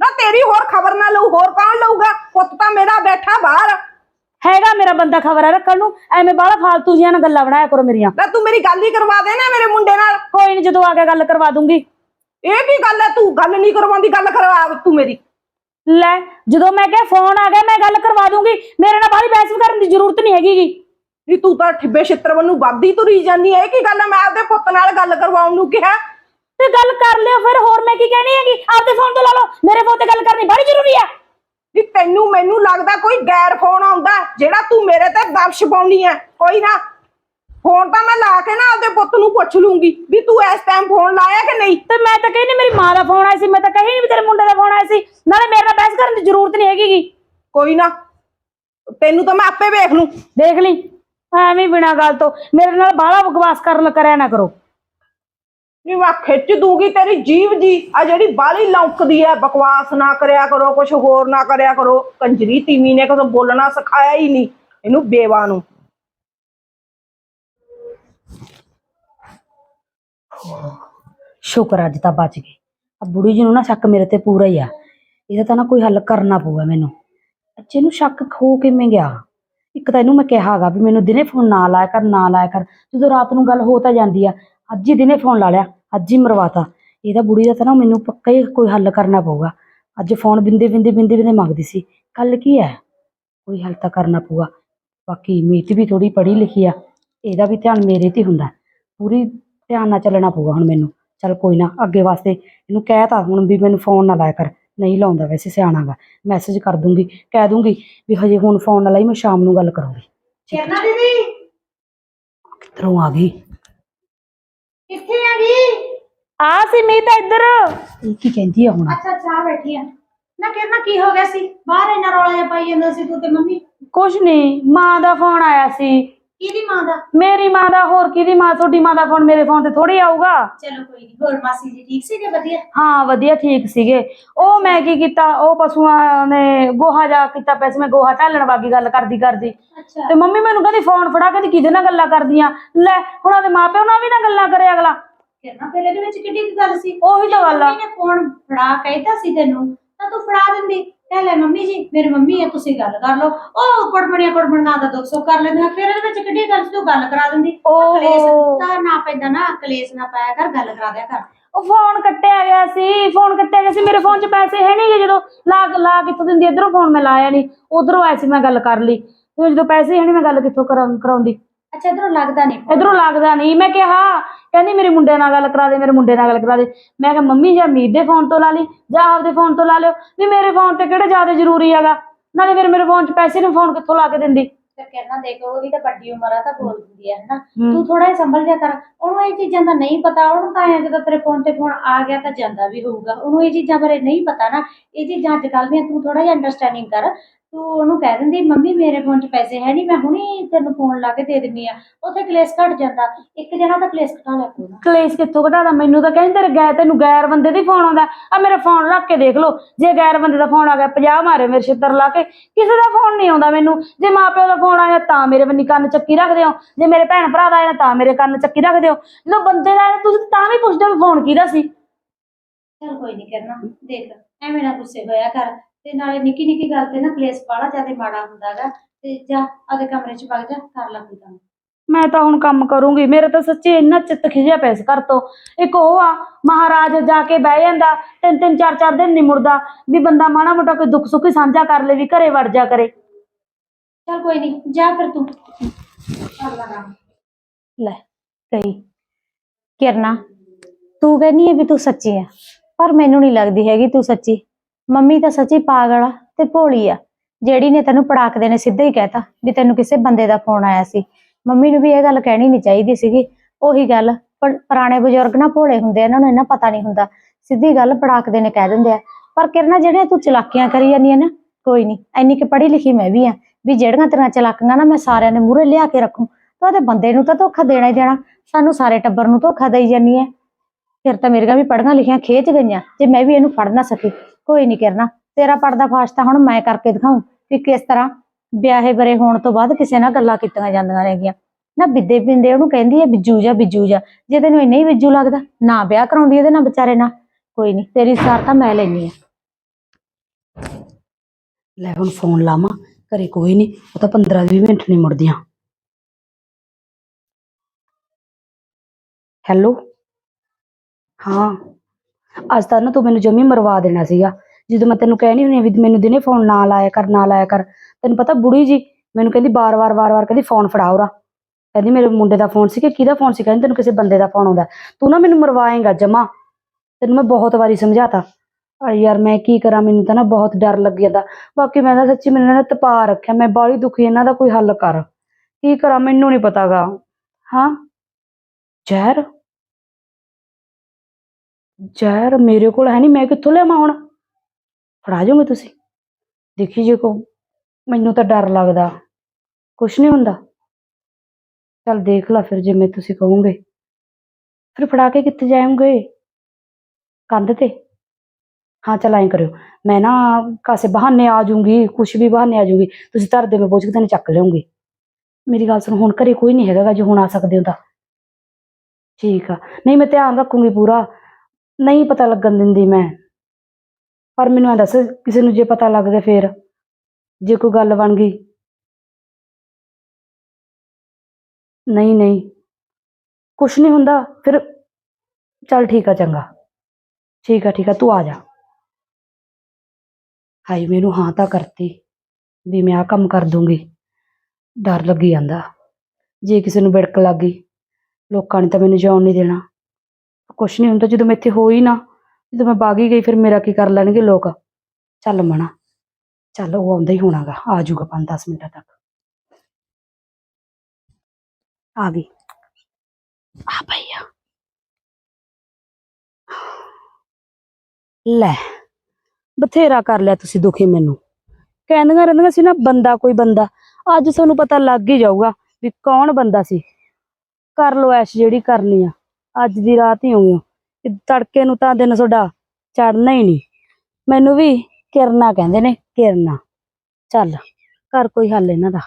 ਨਾ ਤੇਰੀ ਹੋਰ ਖਬਰ ਨਾ ਲਊ ਹੋਰ ਕੌਣ ਲਊਗਾ? ਪੁੱਤ ਤਾਂ ਮੇਰਾ ਬੈਠਾ ਬਾਹਰ। ਹੈਗਾ ਮੇਰਾ ਬੰਦਾ ਖਬਰਾਂ ਰੱਖਣ ਨੂੰ ਐਵੇਂ ਬਾਹਲਾ ਫਾਲਤੂ ਜੀਆਂ ਨਾਲ ਗੱਲਾਂ ਬਣਾਇਆ ਕਰੋ ਮੇਰੀਆਂ। ਨਾ ਤੂੰ ਮੇਰੀ ਗੱਲ ਹੀ ਕਰਵਾ ਦੇ ਨਾ ਮੇਰੇ ਮੁੰਡੇ ਨਾਲ। ਕੋਈ ਨਹੀਂ ਜਦੋਂ ਆ ਕੇ ਗੱਲ ਕਰਵਾ ਦੂੰਗੀ। ਇਹ ਕੀ ਗੱਲ ਹੈ? ਤੂੰ ਗੱਲ ਨਹੀਂ ਕਰਵਾਉਂਦੀ ਗੱਲ ਕਰਵਾ ਤੂੰ ਮੇਰੀ। ਲੈ ਜਦੋਂ ਮੈਂ ਕਿਹਾ ਫੋਨ ਆ ਗਿਆ ਮੈਂ ਗੱਲ ਕਰਵਾ ਦੂੰਗੀ। ਮੇਰੇ ਨਾਲ ਬਾਹਲੀ ਬਹਿਸ ਕਰਨ ਦੀ ਜ਼ਰੂਰਤ ਨਹੀਂ ਹੈਗੀ ਗੀ। ਵੀ ਤੂੰ ਤਾਂ ਠਿੱਬੇ ਛਿੱਤਰ ਵੱਲੋਂ ਵੱਧਦੀ ਤੁਰੀ ਜਾਂਦੀ ਹੈ। ਇਹ ਕੀ ਗੱਲ ਹੈ? ਮੈਂ ਆਪਦੇ ਪੁੱਤ ਨਾਲ ਗੱਲ ਕਰਵਾਉਣ ਨੂੰ ਕਿਹਾ। ਤੇ ਗੱਲ ਕਰ ਲਿਓ ਫਿਰ ਹੋਰ ਮੈਂ ਕੀ ਕਹਿਣੀ ਹੈਗੀ? ਆਪਦੇ ਫੋਨ ਤੋਂ ਲਾ ਲਓ। ਮੇਰੇ ਫੋਨ ਤੇ ਗੱਲ ਕਰਨੀ ਬੜੀ ਜ਼ਰੂਰੀ ਆ ਵੀ ਤੈਨੂੰ ਮੈਨੂੰ ਲੱਗਦਾ ਕੋਈ ਗੈਰ ਫੋਨ ਆਉਂਦਾ ਜਿਹੜਾ ਤੂੰ ਮੇਰੇ ਤੇ ਦਬਸ਼ ਪਾਉਣੀ ਹੈ ਕੋਈ ਨਾ। ਫੋਨ ਤਾਂ ਮੈਂ ਲਾ ਕੇ ਨਾ ਆਪਦੇ ਪੁੱਤ ਨੂੰ ਪੁੱਛ ਲੂੰਗੀ ਵੀ ਤੂੰ ਇਸ ਟਾਈਮ ਫੋਨ ਲਾਇਆ ਕਿ ਨਹੀਂ? ਤੇ ਮੈਂ ਤਾਂ ਕਹਿੰਦੀ ਮੇਰੀ ਮਾਂ ਦਾ ਫੋਨ ਆਇਆ ਸੀ ਮੈਂ ਤਾਂ ਕਹੀ ਨਹੀਂ ਵੀ ਤੇਰੇ ਮੁੰਡੇ ਦਾ ਫੋਨ ਆਇਆ ਸੀ। ਨਾਲੇ ਮੇਰੇ ਨਾਲ ਬਹਿਸ ਕਰਨ ਦੀ ਜ਼ਰੂਰਤ ਨਹੀਂ ਹੈਗੀ ਗੀ। ਕੋਈ ਨਾ। ਤੈਨੂੰ ਤਾਂ ਮੈਂ ਆਪੇ ਵੇਖ ਲੂੰ। ਦੇਖ ਲਈ। ਐਵੇਂ ਬਿਨਾ ਗੱਲ ਤੋਂ। ਮੇਰੇ ਨਾਲ ਬਾਹਲਾ ਬਕਵਾਸ ਕਰਨ ਕਰਿਆ ਨਾ ਕਰੋ। ਵੀ ਮੈਂ ਖਿੱਚ ਦੂਗੀ ਤੇਰੀ ਜੀਵ ਜੀ। ਆ ਜਿਹੜੀ ਬਾਲੀ ਲੌਂਕਦੀ ਹੈ ਬਕਵਾਸ ਨਾ ਕਰਿਆ ਕਰੋ ਕੁਝ ਹੋਰ ਨਾ ਕਰਿਆ ਕਰੋ। ਕੰਜਰੀ ਤੀਵੀ ਨੇ ਕਦੋਂ ਬੋਲਣਾ ਸਿਖਾਇਆ ਹੀ ਨਹੀਂ, ਇਹਨੂੰ ਬੇਵਾ ਨੂੰ। ਸ਼ੁਕਰ ਅੱਜ ਤਾਂ ਬਚ ਗਏ। ਆ ਬੁੜੀ ਜੀ ਨੂੰ ਨਾ ਸ਼ੱਕ ਮੇਰੇ ਤੇ ਪੂਰਾ ਹੀ ਆ। ਇਹਦਾ ਤਾਂ ਨਾ ਕੋਈ ਹੱਲ ਕਰਨਾ ਪਊਗਾ ਮੈਨੂੰ। ਅੱਛੇ ਨੂੰ ਸ਼ੱਕ ਖੋ ਕਿਵੇਂ ਗਿਆ? ਇੱਕ ਤਾਂ ਇਹਨੂੰ ਮੈਂ ਕਿਹਾਗਾ ਵੀ ਮੈਨੂੰ ਦਿਨੇ ਫੋਨ ਨਾ ਲਾਇਆ ਕਰ, ਨਾ ਲਾਇਆ ਕਰ। ਜਦੋਂ ਰਾਤ ਨੂੰ ਗੱਲ ਹੋ ਤਾਂ ਜਾਂਦੀ ਆ, ਅੱਜ ਹੀ ਦਿਨੇ ਫੋਨ ਲਾ ਲਿਆ। ਅੱਜ ਹੀ ਮਰਵਾਤਾ। ਇਹਦਾ ਬੁੜੀ ਦਾ ਤਾਂ ਨਾ ਮੈਨੂੰ ਪੱਕਾ ਹੀ ਕੋਈ ਹੱਲ ਕਰਨਾ ਪਊਗਾ। ਅੱਜ ਫੋਨ ਬਿੰਦੇ ਬਿੰਦੇ ਬਿੰਦੇ ਬਿੰਦੇ ਮੰਗਦੀ ਸੀ। ਕੱਲ ਕੀ ਹੈ? ਕੋਈ ਹੱਲ ਤਾਂ ਕਰਨਾ ਪਊਗਾ। ਬਾਕੀ ਮੀਤ ਵੀ ਥੋੜੀ ਪੜ੍ਹੀ ਲਿਖੀ ਆ। ਇਹਦਾ ਵੀ ਧਿਆਨ ਮੇਰੇ ਤੇ ਹੁੰਦਾ। ਪੂਰੀ ਧਿਆਨ ਨਾਲ ਚੱਲਣਾ ਪਊਗਾ ਹੁਣ ਮੈਨੂੰ। ਚੱਲ ਕੋਈ ਨਾ ਅੱਗੇ ਵਾਸਤੇ ਇਹਨੂੰ ਕਹਿ ਤਾ ਹੁਣ ਵੀ ਮੈਨੂੰ ਫੋਨ ਨਾ ਲਾਇਆ ਕਰ। ਨਹੀਂ ਲਾਉਂਦਾ ਵੈਸੇ ਸਿਆਣਾ ਗਾ। ਮੈਸੇਜ ਕਰ ਦੂੰਗੀ ਕਹਿ ਦੂੰਗੀ ਵੀ ਹਜੇ ਹੁਣ ਫੋਨ ਨਾ ਲਾਈ ਮੈਂ ਸ਼ਾਮ ਨੂੰ ਗੱਲ ਕਰੂੰਗੀ। ਕਿਰਨਾ ਦੀਦੀ! ਕਿੱਧਰੋਂ ਆ ਗਈ? ਆ ਸੀ ਮੀਤ ਇੱਧਰ। ਇਹ ਕੀ ਕਹਿੰਦੀ ਆ ਹੁਣ? ਅੱਛਾ ਆ ਬੈਠੀ ਆ। ਨਾ ਕਿਰਨਾ ਕੀ ਹੋ ਗਿਆ ਸੀ? ਬਾਹਰ ਇੰਨਾ ਰੌਲਾ ਜਿਹਾ ਪਾਈ ਜਾਂਦਾ ਸੀ ਤੂੰ ਤੇ ਮੰਮੀ। ਕੁਛ ਨਹੀਂ ਮਾਂ ਦਾ ਫੋਨ ਆਇਆ ਸੀ। ਕਿਹਦੀ ਮਾਂ ਦਾ? ਮੇਰੀ ਮਾਂ ਦਾ ਹੋਰ ਕਿਹਦੀ ਮਾਂ? ਤੁਹਾਡੀ ਮਾਂ ਦਾ ਫੋਨ ਮੇਰੇ ਫੋਨ ਤੇ ਥੋੜੀ ਆਊਗਾ। ਚਲੋ ਕੋਈ ਨਹੀਂ ਹੋਰ ਮਾਸੀ ਜੀ ਠੀਕ ਸੀਗੇ? ਵਧੀਆ? ਹਾਂ ਵਧੀਆ ਠੀਕ ਸੀਗੇ। ਉਹ ਮੈਂ ਕੀ ਕੀਤਾ? ਉਹ ਪਸ਼ੂਆਂ ਨੇ ਗੋਹਾ ਜਾ ਕੀਤਾ ਪੈਸੇ ਮੈਂ ਗੋਹਾ ਢਾਲਣ ਵਾਗੀ ਗੱਲ ਕਰਦੀ ਕਰਦੀ। ਅੱਛਾ। ਤੇ ਮੰਮੀ ਮੈਨੂੰ ਕਹਿੰਦੀ ਫੋਨ ਫੜਾ ਕਹਿੰਦੀ ਕਿਹਦੇ ਨਾਲ ਗੱਲਾਂ ਕਰਦੀਆਂ? ਲੈ ਹੁਣ ਉਹਦੇ ਮਾਪਿਓ ਨਾਲ ਵੀ ਨਾ ਗੱਲਾਂ ਕਰੇ ਅਗਲਾ। ਕਿਰਨਾ ਫਿਰ ਇਹਦੇ ਵਿੱਚ ਕਿੱਡੀ ਕੁ ਗੱਲ ਸੀ? ਉਹੀ ਤਾਂ ਗੱਲ ਆ। ਮੰਮੀ ਨੇ ਫੋਨ ਫੜਾ ਕਹਿਤਾ ਸੀ ਤੈਨੂੰ ਤਾਂ ਤੂੰ ਫੜਾ ਦਿੰਦੀ। ਕਹਿ ਲੈ ਮੰਮੀ ਜੀ ਮੇਰੀ ਮੰਮੀ ਹੈ ਤੁਸੀਂ ਗੱਲ ਕਰ ਲਓ। ਉਹ ਕੁੜਮਣੀਆਂ ਕੁੜਮਣਾ ਦਾ ਦੁੱਖ ਸੁੱਖ ਕਰ ਲੈਂਦੇ ਫਿਰ ਇਹਦੇ ਵਿੱਚ ਕਿੱਡੀ ਗੱਲ ਸੀ ਤੂੰ ਗੱਲ ਕਰਾ ਦਿੰਦੀ। ਓਹੋ। ਕਲੇਸ਼ ਤਾਂ ਨਾ ਪੈਂਦਾ ਨਾ ਕਲੇਸ਼ ਨਾ ਪਾਇਆ ਕਰ ਗੱਲ ਕਰਾ ਦਿਆ ਕਰ। ਉਹ ਫੋਨ ਕੱਟਿਆ ਗਿਆ ਸੀ ਫੋਨ ਕੱਟਿਆ ਗਿਆ ਸੀ। ਮੇਰੇ ਫੋਨ 'ਚ ਪੈਸੇ ਹੈ ਨਹੀਂਗੇ ਜਦੋਂ ਲਾ ਲਾ ਕਿੱਥੋਂ ਦਿੰਦੀ ਇਧਰੋਂ ਫੋਨ ਮੈਂ ਲਾਇਆ ਨਹੀਂ ਉਧਰੋਂ ਆਇਆ ਸੀ ਮੈਂ ਗੱਲ ਕਰ ਲਈ। ਤੇ ਜਦੋਂ ਪੈਸੇ ਹੈ ਨਹੀਂ ਮੈਂ ਗੱਲ ਕਿੱਥੋਂ ਕਰਾਂ ਕਰਾਉਂਦੀ? ਅੱਛਾ ਇਧਰੋਂ ਲੱਗਦਾ ਨਹੀਂ। ਇਧਰੋਂ ਲੱਗਦਾ ਨਹੀਂ। ਮੈਂ ਕਿਹਾ ਕਹਿੰਦੀ ਮੇਰੇ ਮੁੰਡੇ ਨਾਲ ਗੱਲ ਕਰਾ ਦੇ ਮੇਰੇ ਮੁੰਡੇ ਨਾਲ ਗੱਲ ਕਰਾ ਦੇ। ਮੈਂ ਕਿਹਾ ਮੰਮੀ ਜਾਂ ਮੀਤ ਦੇ ਫੋਨ ਤੋਂ ਲਾ ਲਈ ਜਾਂ ਆਪਦੇ ਫੋਨ ਤੋਂ ਲਾ ਲਿਓ। ਵੀ ਮੇਰੇ ਫੋਨ ਤੇ ਕਿਹੜਾ ਜ਼ਿਆਦਾ ਜ਼ਰੂਰੀ ਹੈਗਾ? ਨਾਲੇ ਫਿਰ ਮੇਰੇ ਫੋਨ 'ਚ ਪੈਸੇ ਨੂੰ ਫੋਨ ਕਿੱਥੋਂ ਲਾ ਕੇ ਦਿੰਦੀ? ਫਿਰ ਕਹਿਣਾ ਦੇਖ ਉਹਦੀ ਤਾਂ ਵੱਡੀ ਉਮਰ ਆ ਤਾਂ ਬੋਲ ਦਿੰਦੀ ਆ ਹਨਾ। ਤੂੰ ਥੋੜਾ ਜਿਹਾ ਸੰਭਲ ਜਾ ਕਰ। ਉਹਨੂੰ ਇਹ ਚੀਜ਼ਾਂ ਦਾ ਨਹੀਂ ਪਤਾ। ਉਹਨੂੰ ਤਾਂ ਐਂ ਜਦੋਂ ਤੇਰੇ ਫੋਨ ਤੇ ਫੋਨ ਆ ਗਿਆ ਤਾਂ ਜਾਂਦਾ ਵੀ ਹੋਊਗਾ। ਉਹਨੂੰ ਇਹ ਚੀਜ਼ਾਂ ਬਾਰੇ ਨਹੀਂ ਪਤਾ ਨਾ। ਇਹ ਚੀਜ਼ਾਂ ਅੱਜ ਕੱਲ੍ਹ ਦੀਆਂ ਤੂੰ ਥੋੜਾ ਜਿਹਾ ਅੰਡਰਸਟੈਂਡਿੰਗ ਕਰ। ਤੂੰ ਉਹਨੂੰ ਕਹਿ ਦਿੰਦੀ ਮੰਮੀ ਮੇਰੇ ਫੋਨ 'ਚ ਪੈਸੇ ਹੈ ਨਹੀਂ ਮੈਂ ਹੁਣੇ ਤੈਨੂੰ ਫੋਨ ਲਾ ਕੇ ਦੇ ਦਿੰਨੀ ਆ ਉੱਥੇ ਕਲੇਸ਼ ਘਟ ਜਾਂਦਾ। ਇੱਕ ਜਣਾ ਤਾਂ ਕਲੇਸ਼ ਘਟਾ ਲਿਆ ਕਰੂਗਾ। ਕਲੇਸ਼ ਕਿੱਥੋਂ ਘਟਾਦਾ? ਮੈਨੂੰ ਤਾਂ ਕਹਿੰਦੇ ਤੇਰੇ ਗੈਰ ਤੈਨੂੰ ਗੈਰ ਬੰਦੇ ਦੀ ਫੋਨ ਆਉਂਦਾ ਆ ਮੇਰਾ ਫੋਨ ਰੱਖ ਕੇ ਦੇਖ ਲਓ। ਜੇ ਗੈਰ ਬੰਦੇ ਦਾ ਫੋਨ ਆ ਗਿਆ 50 ਮਾਰੇ ਮੇਰੇ ਛਿੱਤਰ ਲਾ ਕੇ ਕਿਸੇ ਦਾ ਫੋਨ ਨਹੀਂ ਆਉਂਦਾ ਮੈਨੂੰ। ਜੇ ਮਾਪਿਓ ਦਾ ਫੋਨ ਆਇਆ ਤਾਂ ਮੇਰੇ ਬੰਨੀ ਕੰਨ ਚੱਕੀ ਰੱਖਦੇ ਹੋ। ਜੇ ਮੇਰੇ ਭੈਣ ਭਰਾ ਦਾ ਆਇਆ ਤਾਂ ਮੇਰੇ ਕੰਨ ਚੱਕੀ ਰੱਖਦੇ ਹੋ। ਜਦੋਂ ਬੰਦੇ ਦਾ ਆਇਆ ਤੁਸੀਂ ਤਾਂ ਵੀ ਪੁੱਛਦੇ ਹੋ ਫੋਨ ਕਿਹਦਾ ਸੀ। ਚਲ ਕੋਈ ਨਹੀਂ ਕਰਨਾ ਦੇਖ ਐਵੇਂ ਨਾ ਗੁੱਸੇ ਹੋਇਆ ਕਰ। ਤੇ ਨਾਲੇ ਨਿੱਕੀ ਨਿੱਕੀ ਗੱਲ ਤੇ ਨਾ ਕਲੇਸ਼ ਵਾਲਾ ਜ਼ਿਆਦਾ ਮਾੜਾ ਹੁੰਦਾਗਾ ਤੇ ਜਾ ਆਪਦੇ ਕਮਰੇ 'ਚ ਵਗ ਜਾ ਕਰ ਲੈ ਕੋਈ ਕੰਮ। ਮੈਂ ਤਾਂ ਹੁਣ ਕੰਮ ਕਰੂੰਗੀ ਮੇਰੇ ਤਾਂ ਸੱਚੀ ਇੰਨਾ ਚਿੱਤ ਖਿਜਿਆ ਪਿਆ ਇਸ ਘਰ ਤੋਂ। ਇੱਕ ਉਹ ਆ ਮਹਾਰਾਜ ਜਾ ਕੇ ਬਹਿ ਜਾਂਦਾ ਤਿੰਨ ਤਿੰਨ ਚਾਰ ਚਾਰ ਦਿਨ ਨਹੀਂ ਮੁੜਦਾ ਵੀ ਬੰਦਾ ਮਾੜਾ ਮੋਟਾ ਕੋਈ ਦੁੱਖ ਸੁੱਖ ਹੀ ਸਾਂਝਾ ਕਰ ਲੇ ਵੀ ਘਰੇ ਵੜ ਜਾ ਕਰੇ। ਚਲ ਕੋਈ ਨਹੀਂ ਜਾ ਫਿਰ ਤੂੰ। ਲੈ ਗਈ ਕਿਰਨਾ ਤੂੰ ਕਹਿੰਦੀ ਹੈ ਵੀ ਤੂੰ ਸੱਚੀ ਆ ਪਰ ਮੈਨੂੰ ਨਹੀਂ ਲੱਗਦੀ ਹੈਗੀ ਤੂੰ ਸੱਚੀ। ਮੰਮੀ ਤਾਂ ਸੱਚੀ ਪਾਗਲ ਆ ਤੇ ਭੋਲੀ ਆ। ਜਿਹੜੀ ਨੇ ਤੈਨੂੰ ਪੜਾਕਦੇ ਨੇ ਸਿੱਧਾ ਹੀ ਕਹਿਤਾ ਵੀ ਤੈਨੂੰ ਕਿਸੇ ਬੰਦੇ ਦਾ ਫੋਨ ਆਇਆ ਸੀ। ਮੰਮੀ ਨੂੰ ਵੀ ਇਹ ਗੱਲ ਕਹਿਣੀ ਨਹੀਂ ਚਾਹੀਦੀ ਸੀਗੀ। ਉਹੀ ਗੱਲ, ਪਰ ਪੁਰਾਣੇ ਬਜ਼ੁਰਗ ਨਾ ਭੋਲੇ ਹੁੰਦੇ ਇਹਨਾਂ ਨੂੰ ਇਹਨਾਂ ਪਤਾ ਨਹੀਂ ਹੁੰਦਾ। ਸਿੱਧੀ ਗੱਲ ਪੜਾਕਦੇ ਨੇ ਕਹਿ ਦਿੰਦੇ ਆ। ਪਰ ਕਿਰਨਾ, ਜਿਹੜੀਆਂ ਤੂੰ ਚਲਾਕੀਆਂ ਕਰੀ ਜਾਂਦੀਆਂ ਨਾ, ਕੋਈ ਨਹੀਂ ਐਨੀ ਕਿ ਪੜ੍ਹੀ ਲਿਖੀ ਮੈਂ ਵੀ ਆ ਵੀ ਜਿਹੜੀਆਂ ਤੇਰੀਆਂ ਚਲਾਕੀਆਂ ਨਾ ਮੈਂ ਸਾਰਿਆਂ ਦੇ ਮੂਹਰੇ ਲਿਆ ਕੇ ਰੱਖੂ। ਤਾਂ ਉਹਦੇ ਬੰਦੇ ਨੂੰ ਤਾਂ ਧੋਖਾ ਦੇਣਾ ਹੀ ਦੇਣਾ। ਸਾਨੂੰ ਸਾਰੇ ਟੱਬਰ ਨੂੰ ਧੋਖਾ ਦੇਈ ਜਾਨੀ ਹੈ ਫਿਰ ਤਾਂ ਮੇਰੀਆਂ ਵੀ ਪੜੀਆਂ ਲਿਖੀਆਂ ਖੇਚ ਗਈਆਂ, ਜੇ ਮੈਂ ਵੀ ਇਹਨੂੰ ਫੜ ਨਾ ਸਕੀ। ਕੋਈ ਨਹੀਂ ਕਰਨਾ। ਤੇਰਾ ਪੜਦਾ ਫਾਸ਼ ਤਾਂ ਹੁਣ ਮੈਂ ਕਰਕੇ ਦਿਖਾਉਂ ਕਿ ਕਿਸ ਤਰ੍ਹਾਂ ਵਿਆਹੇ ਬਰੇ ਹੋਣ ਤੋਂ ਬਾਅਦ ਕਿਸੇ ਨਾਲ ਗੱਲਾਂ ਕੀਤੀਆਂ ਜਾਂਦੀਆਂ ਨੇਗੀਆਂ। ਨਾ ਬਿੱਦੇ ਬਿੰਦੇ ਉਹਨੂੰ ਕਹਿੰਦੀ ਹੈ ਬਿੱਜੂ ਜਾ ਬਿੱਜੂ ਜਾ। ਜੇ ਤੈਨੂੰ ਇੰਨਾ ਹੀ ਬਿੱਜੂ ਲੱਗਦਾ, ਨਾ ਵਿਆਹ ਕਰਾਉਂਦੀ ਇਹਦੇ ਨਾਲ ਵਿਚਾਰੇ ਨਾਲ। ਕੋਈ ਨਹੀਂ ਤੇਰੀ ਸਾਰ ਤਾਂ ਮੈਂ ਲੈਣੀ ਆ। ਲੈ ਹੁਣ ਫੋਨ ਲਾਵਾਂ, ਘਰੇ ਕੋਈ ਨਹੀਂ ਉਹ ਤਾਂ 15 20 ਮਿੰਟ ਨਹੀਂ ਮੁੜਦੀਆਂ। ਹੈਲੋ? ਹਾਂ। ਅੱਜ ਤਾਂ ਨਾ ਤੂੰ ਮੈਨੂੰ ਜਮੀ ਮਰਵਾ ਦੇਣਾ ਸੀਗਾ। ਜਦੋਂ ਮੈਂ ਤੈਨੂੰ ਕਹਿਣੀ ਹੁੰਦੀ ਆ ਵੀ ਮੈਨੂੰ ਦਿਨੇ ਫੋਨ ਨਾ ਲਾਇਆ ਕਰ, ਨਾ ਲਾਇਆ ਕਰ, ਤੈਨੂੰ ਪਤਾ ਬੁੜੀ ਜੀ ਮੈਨੂੰ ਕਹਿੰਦੀ ਬਾਰ-ਬਾਰ ਬਾਰ-ਬਾਰ ਕਹਿੰਦੀ ਫੋਨ ਫੜਾ ਉਰਾ। ਕਹਿੰਦੀ ਮੇਰੇ ਮੁੰਡੇ ਦਾ ਫੋਨ ਸੀ ਕਿ ਕਿਹਦਾ ਫੋਨ ਸੀ? ਕਹਿੰਦੀ ਤੈਨੂੰ ਕਿਸੇ ਬੰਦੇ ਦਾ ਫੋਨ ਆਉਂਦਾ। ਤੂੰ ਨਾ ਮੈਨੂੰ ਮਰਵਾਏਂਗਾ ਜਮਾ। ਤੈਨੂੰ ਮੈਂ ਬਹੁਤ ਵਾਰੀ ਸਮਝਾਤਾ। ਆ ਯਾਰ ਮੈਂ ਕੀ ਕਰਾਂ? ਮੈਨੂੰ ਤਾਂ ਨਾ ਬਹੁਤ ਡਰ ਲੱਗ ਜਾਂਦਾ। ਬਾਕੀ ਮੈਂ ਤਾਂ ਸੱਚੀ ਮੈਨੂੰ ਨਾ ਤਪਾ ਰੱਖਿਆ। ਮੈਂ ਬਾਹਲੀ ਦੁਖੀ ਇਹਨਾਂ ਦਾ ਕੋਈ ਹੱਲ ਕਰ। ਕੀ ਕਰਾਂ? ਮੈਨੂੰ ਨਹੀਂ ਪਤਾਗਾ। ਹਾਂ? ਜ਼ਹਿਰ? ਜ਼ਹਿਰ ਮੇਰੇ ਕੋਲ ਹੈ ਨਹੀਂ, ਮੈਂ ਕਿੱਥੋਂ ਲਿਆਵਾਂ ਹੁਣ? ਫੜਾ ਜਾਓਗੇ ਤੁਸੀਂ? ਦੇਖੀ ਜੇ ਕੋ, ਮੈਨੂੰ ਤਾਂ ਡਰ ਲੱਗਦਾ। ਕੁਛ ਨਹੀਂ ਹੁੰਦਾ। ਚਲ ਦੇਖ ਲਾ ਫਿਰ ਜਿਵੇਂ ਤੁਸੀਂ ਕਹੋਗੇ। ਫਿਰ ਫੜਾ ਕੇ ਕਿੱਥੇ ਜਾਓਗੇ? ਕੰਧ ਤੇ? ਹਾਂ, ਚਲ ਐਂ ਕਰਿਓ। ਮੈਂ ਨਾ ਕਾਸੇ ਬਹਾਨੇ ਆ ਜਾਊਂਗੀ, ਕੁਛ ਵੀ ਬਹਾਨੇ ਆ ਜਾਊਂਗੀ। ਤੁਸੀਂ ਧਰ ਦੇ, ਮੈਂ ਪੁੱਛ ਕੇ ਤੈਨੂੰ ਚੱਕ ਲਿਆਉਂਗੀ। ਮੇਰੀ ਗੱਲ ਸੁਣ, ਹੁਣ ਘਰੇ ਕੋਈ ਨਹੀਂ ਹੈਗਾ ਜੇ ਹੁਣ ਆ ਸਕਦੇ ਹੋ ਤਾਂ। ਠੀਕ ਆ। ਨਹੀਂ, ਮੈਂ ਧਿਆਨ ਰੱਖੂੰਗੀ ਪੂਰਾ। ਨਹੀਂ ਪਤਾ ਲੱਗਣ ਦਿੰਦੀ ਮੈਂ। ਪਰ ਮੈਨੂੰ ਐ ਦੱਸ, ਕਿਸੇ ਨੂੰ ਜੇ ਪਤਾ ਲੱਗ ਗਿਆ ਫੇਰ, ਜੇ ਕੋਈ ਗੱਲ ਬਣ ਗਈ। ਨਹੀਂ ਨਹੀਂ। ਕੁਛ ਨਹੀਂ ਹੁੰਦਾ, ਫਿਰ ਚੱਲ ਠੀਕ ਆ, ਚੰਗਾ। ਠੀਕ ਆ ਠੀਕ ਆ, ਤੂੰ ਆ ਜਾ। ਹਾਈ ਮੈਨੂੰ ਹਾਂ ਤਾਂ ਕਰਤੀ ਵੀ ਮੈਂ ਆ ਕੰਮ ਕਰ ਦੂੰਗੀ। ਡਰ ਲੱਗੀ ਜਾਂਦਾ। ਜੇ ਕਿਸੇ ਨੂੰ ਬਿੜਕ ਲੱਗ ਗਈ, ਲੋਕਾਂ ਨੇ ਤਾਂ ਮੈਨੂੰ ਜਾਣ ਨਹੀਂ ਦੇਣਾ। ਕੁਛ ਨਹੀਂ ਹੁੰਦਾ, ਜਦੋਂ ਮੈਂ ਇੱਥੇ ਹੋਈ ਨਾ, ਜਦੋਂ ਮੈਂ ਬਾਗੀ ਗਈ, ਫਿਰ ਮੇਰਾ ਕੀ ਕਰ ਲੈਣਗੇ ਲੋਕ? ਚੱਲ ਮਣਾ ਚੱਲ ਉਹ ਆਉਂਦਾ ਹੀ ਹੋਣਾਗਾ, ਆ ਜਾਊਗਾ 5-10 ਮਿੰਟਾਂ ਤੱਕ। ਆ ਗਈ। ਆ ਭਈਆ। ਲੈ, ਬਥੇਰਾ ਕਰ ਲਿਆ ਤੁਸੀਂ ਦੁਖੀ ਮੈਨੂੰ। ਕਹਿੰਦੀਆਂ ਰਹਿੰਦੀਆਂ ਸੀ ਨਾ, ਬੰਦਾ ਕੋਈ ਬੰਦਾ। ਅੱਜ ਤੁਹਾਨੂੰ ਪਤਾ ਲੱਗ ਹੀ ਜਾਊਗਾ ਵੀ ਕੌਣ ਬੰਦਾ ਸੀ। ਕਰ ਲੋ ਐਸ਼ ਜਿਹੜੀ ਕਰਨੀ ਆ। ਅੱਜ ਦੀ ਰਾਤ ਹੀ ਹੋਊ। ਕਿ ਤੜਕੇ ਨੂੰ ਤਾਂ ਦਿਨ ਤੁਹਾਡਾ ਚੜਨਾ ਹੀ ਨਹੀਂ। ਮੈਨੂੰ ਵੀ ਕਿਰਨਾ ਕਹਿੰਦੇ ਨੇ ਕਿਰਨਾ। ਚੱਲ ਕਰ ਕੋਈ ਹੱਲ ਇਹਨਾਂ ਦਾ।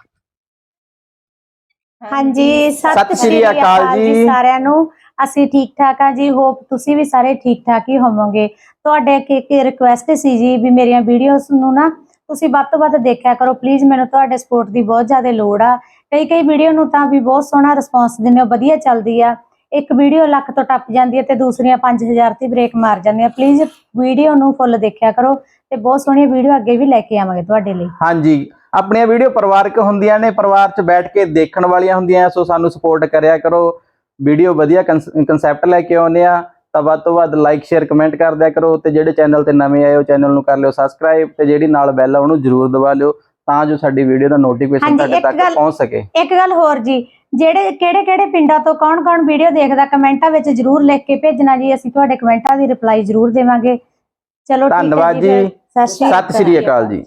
ਹਾਂਜੀ ਸਤਿ ਸ਼੍ਰੀ ਅਕਾਲ ਜੀ। ਸਾਰਿਆਂ ਨੂੰ। ਅਸੀਂ ਠੀਕ ਠਾਕ ਆ ਜੀ। ਹੋਪ ਤੁਸੀਂ ਵੀ ਸਾਰੇ ਠੀਕ ਠਾਕ ਹੀ ਹੋਵੋਗੇ। ਤੁਹਾਡੇ ਇੱਕ ਰਿਕੁਐਸਟ ਸੀ ਜੀ ਵੀ ਮੇਰੀਆਂ ਵੀਡੀਓਜ਼ ਨੂੰ ਨਾ ਤੁਸੀਂ ਵੱਧ ਤੋਂ ਵੱਧ ਦੇਖਿਆ ਕਰੋ। ਪਲੀਜ਼ ਮੈਨੂੰ ਤੁਹਾਡੇ ਸਪੋਰਟ ਦੀ ਬਹੁਤ ਜ਼ਿਆਦਾ ਲੋੜ ਆ। ਕਈ ਕਈ ਵੀਡੀਓ ਨੂੰ ਤਾਂ ਵੀ ਬਹੁਤ ਸੋਹਣਾ ਰਿਸਪੌਂਸ ਦਿੰਦੇ ਹੋ ਵਧੀਆ ਚੱਲਦੀ ਆ। ਇੱਕ ਵੀਡੀਓ ਲੱਖ ਤੋਂ ਟੱਪ ਜਾਂਦੀ ਹੈ ਤੇ ਦੂਸਰੀਆਂ 5000 ਤੇ ਬ੍ਰੇਕ ਮਾਰ ਜਾਂਦੀਆਂ ਪਲੀਜ਼ ਵੀਡੀਓ ਨੂੰ ਫੁੱਲ ਦੇਖਿਆ ਕਰੋ ਤੇ ਬਹੁਤ ਸੋਹਣੀਆਂ ਵੀਡੀਓ ਅੱਗੇ ਵੀ ਲੈ ਕੇ ਆਵਾਂਗੇ ਤੁਹਾਡੇ ਲਈ। ਹਾਂਜੀ ਆਪਣੀਆਂ ਵੀਡੀਓ ਪਰਿਵਾਰਕ ਹੁੰਦੀਆਂ ਨੇ ਪਰਿਵਾਰ 'ਚ ਬੈਠ ਕੇ ਦੇਖਣ ਵਾਲੀਆਂ ਹੁੰਦੀਆਂ ਸੋ ਸਾਨੂੰ ਸਪੋਰਟ ਕਰਿਆ ਕਰੋ। ਵੀਡੀਓ ਵਧੀਆ ਕਨਸੈਪਟ ਲੈ ਕੇ ਆਉਂਦੇ ਆ ਤਾਂ ਵੱਧ ਤੋਂ ਵੱਧ ਲਾਈਕ ਸ਼ੇਅਰ ਕਮੈਂਟ ਕਰ ਦਿਆ ਕਰੋ ਤੇ ਜਿਹੜੇ ਚੈਨਲ ਤੇ ਨਵੇਂ ਆਏ ਹੋ ਚੈਨਲ ਨੂੰ ਕਰ ਲਿਓ ਸਬਸਕ੍ਰਾਈਬ ਤੇ ਜਿਹੜੀ ਨਾਲ ਬੈਲ ਆ ਉਹਨੂੰ ਜ਼ਰੂਰ ਦਬਾ ਲਿਓ ਤਾਂ ਜੋ ਸਾਡੀ ਵੀਡੀਓ ਦਾ ਨੋਟੀਫਿਕੇਸ਼ਨ ਤੁਹਾਡੇ ਤੱਕ ਪਹੁੰਚ ਸਕੇ। ਇੱਕ ਗੱਲ ਹੋਰ ਜੀ ਜਿਹੜੇ ਕਿਹੜੇ ਕਿਹੜੇ ਪਿੰਡਾਂ ਤੋਂ ਕੌਣ ਕੌਣ ਵੀਡੀਓ ਦੇਖਦਾ ਕਮੈਂਟਾਂ ਵਿੱਚ ਜਰੂਰ ਲਿਖ ਕੇ ਭੇਜਣਾ ਜੀ ਅਸੀਂ ਤੁਹਾਡੇ ਕਮੈਂਟਾਂ ਦੀ ਰਿਪਲਾਈ ਜਰੂਰ ਦੇਵਾਂਗੇ ਚਲੋ ਠੀਕ ਹੈ ਧੰਨਵਾਦ। ਜੀ। ਸਤਿ ਸ਼੍ਰੀ ਅਕਾਲ ਜੀ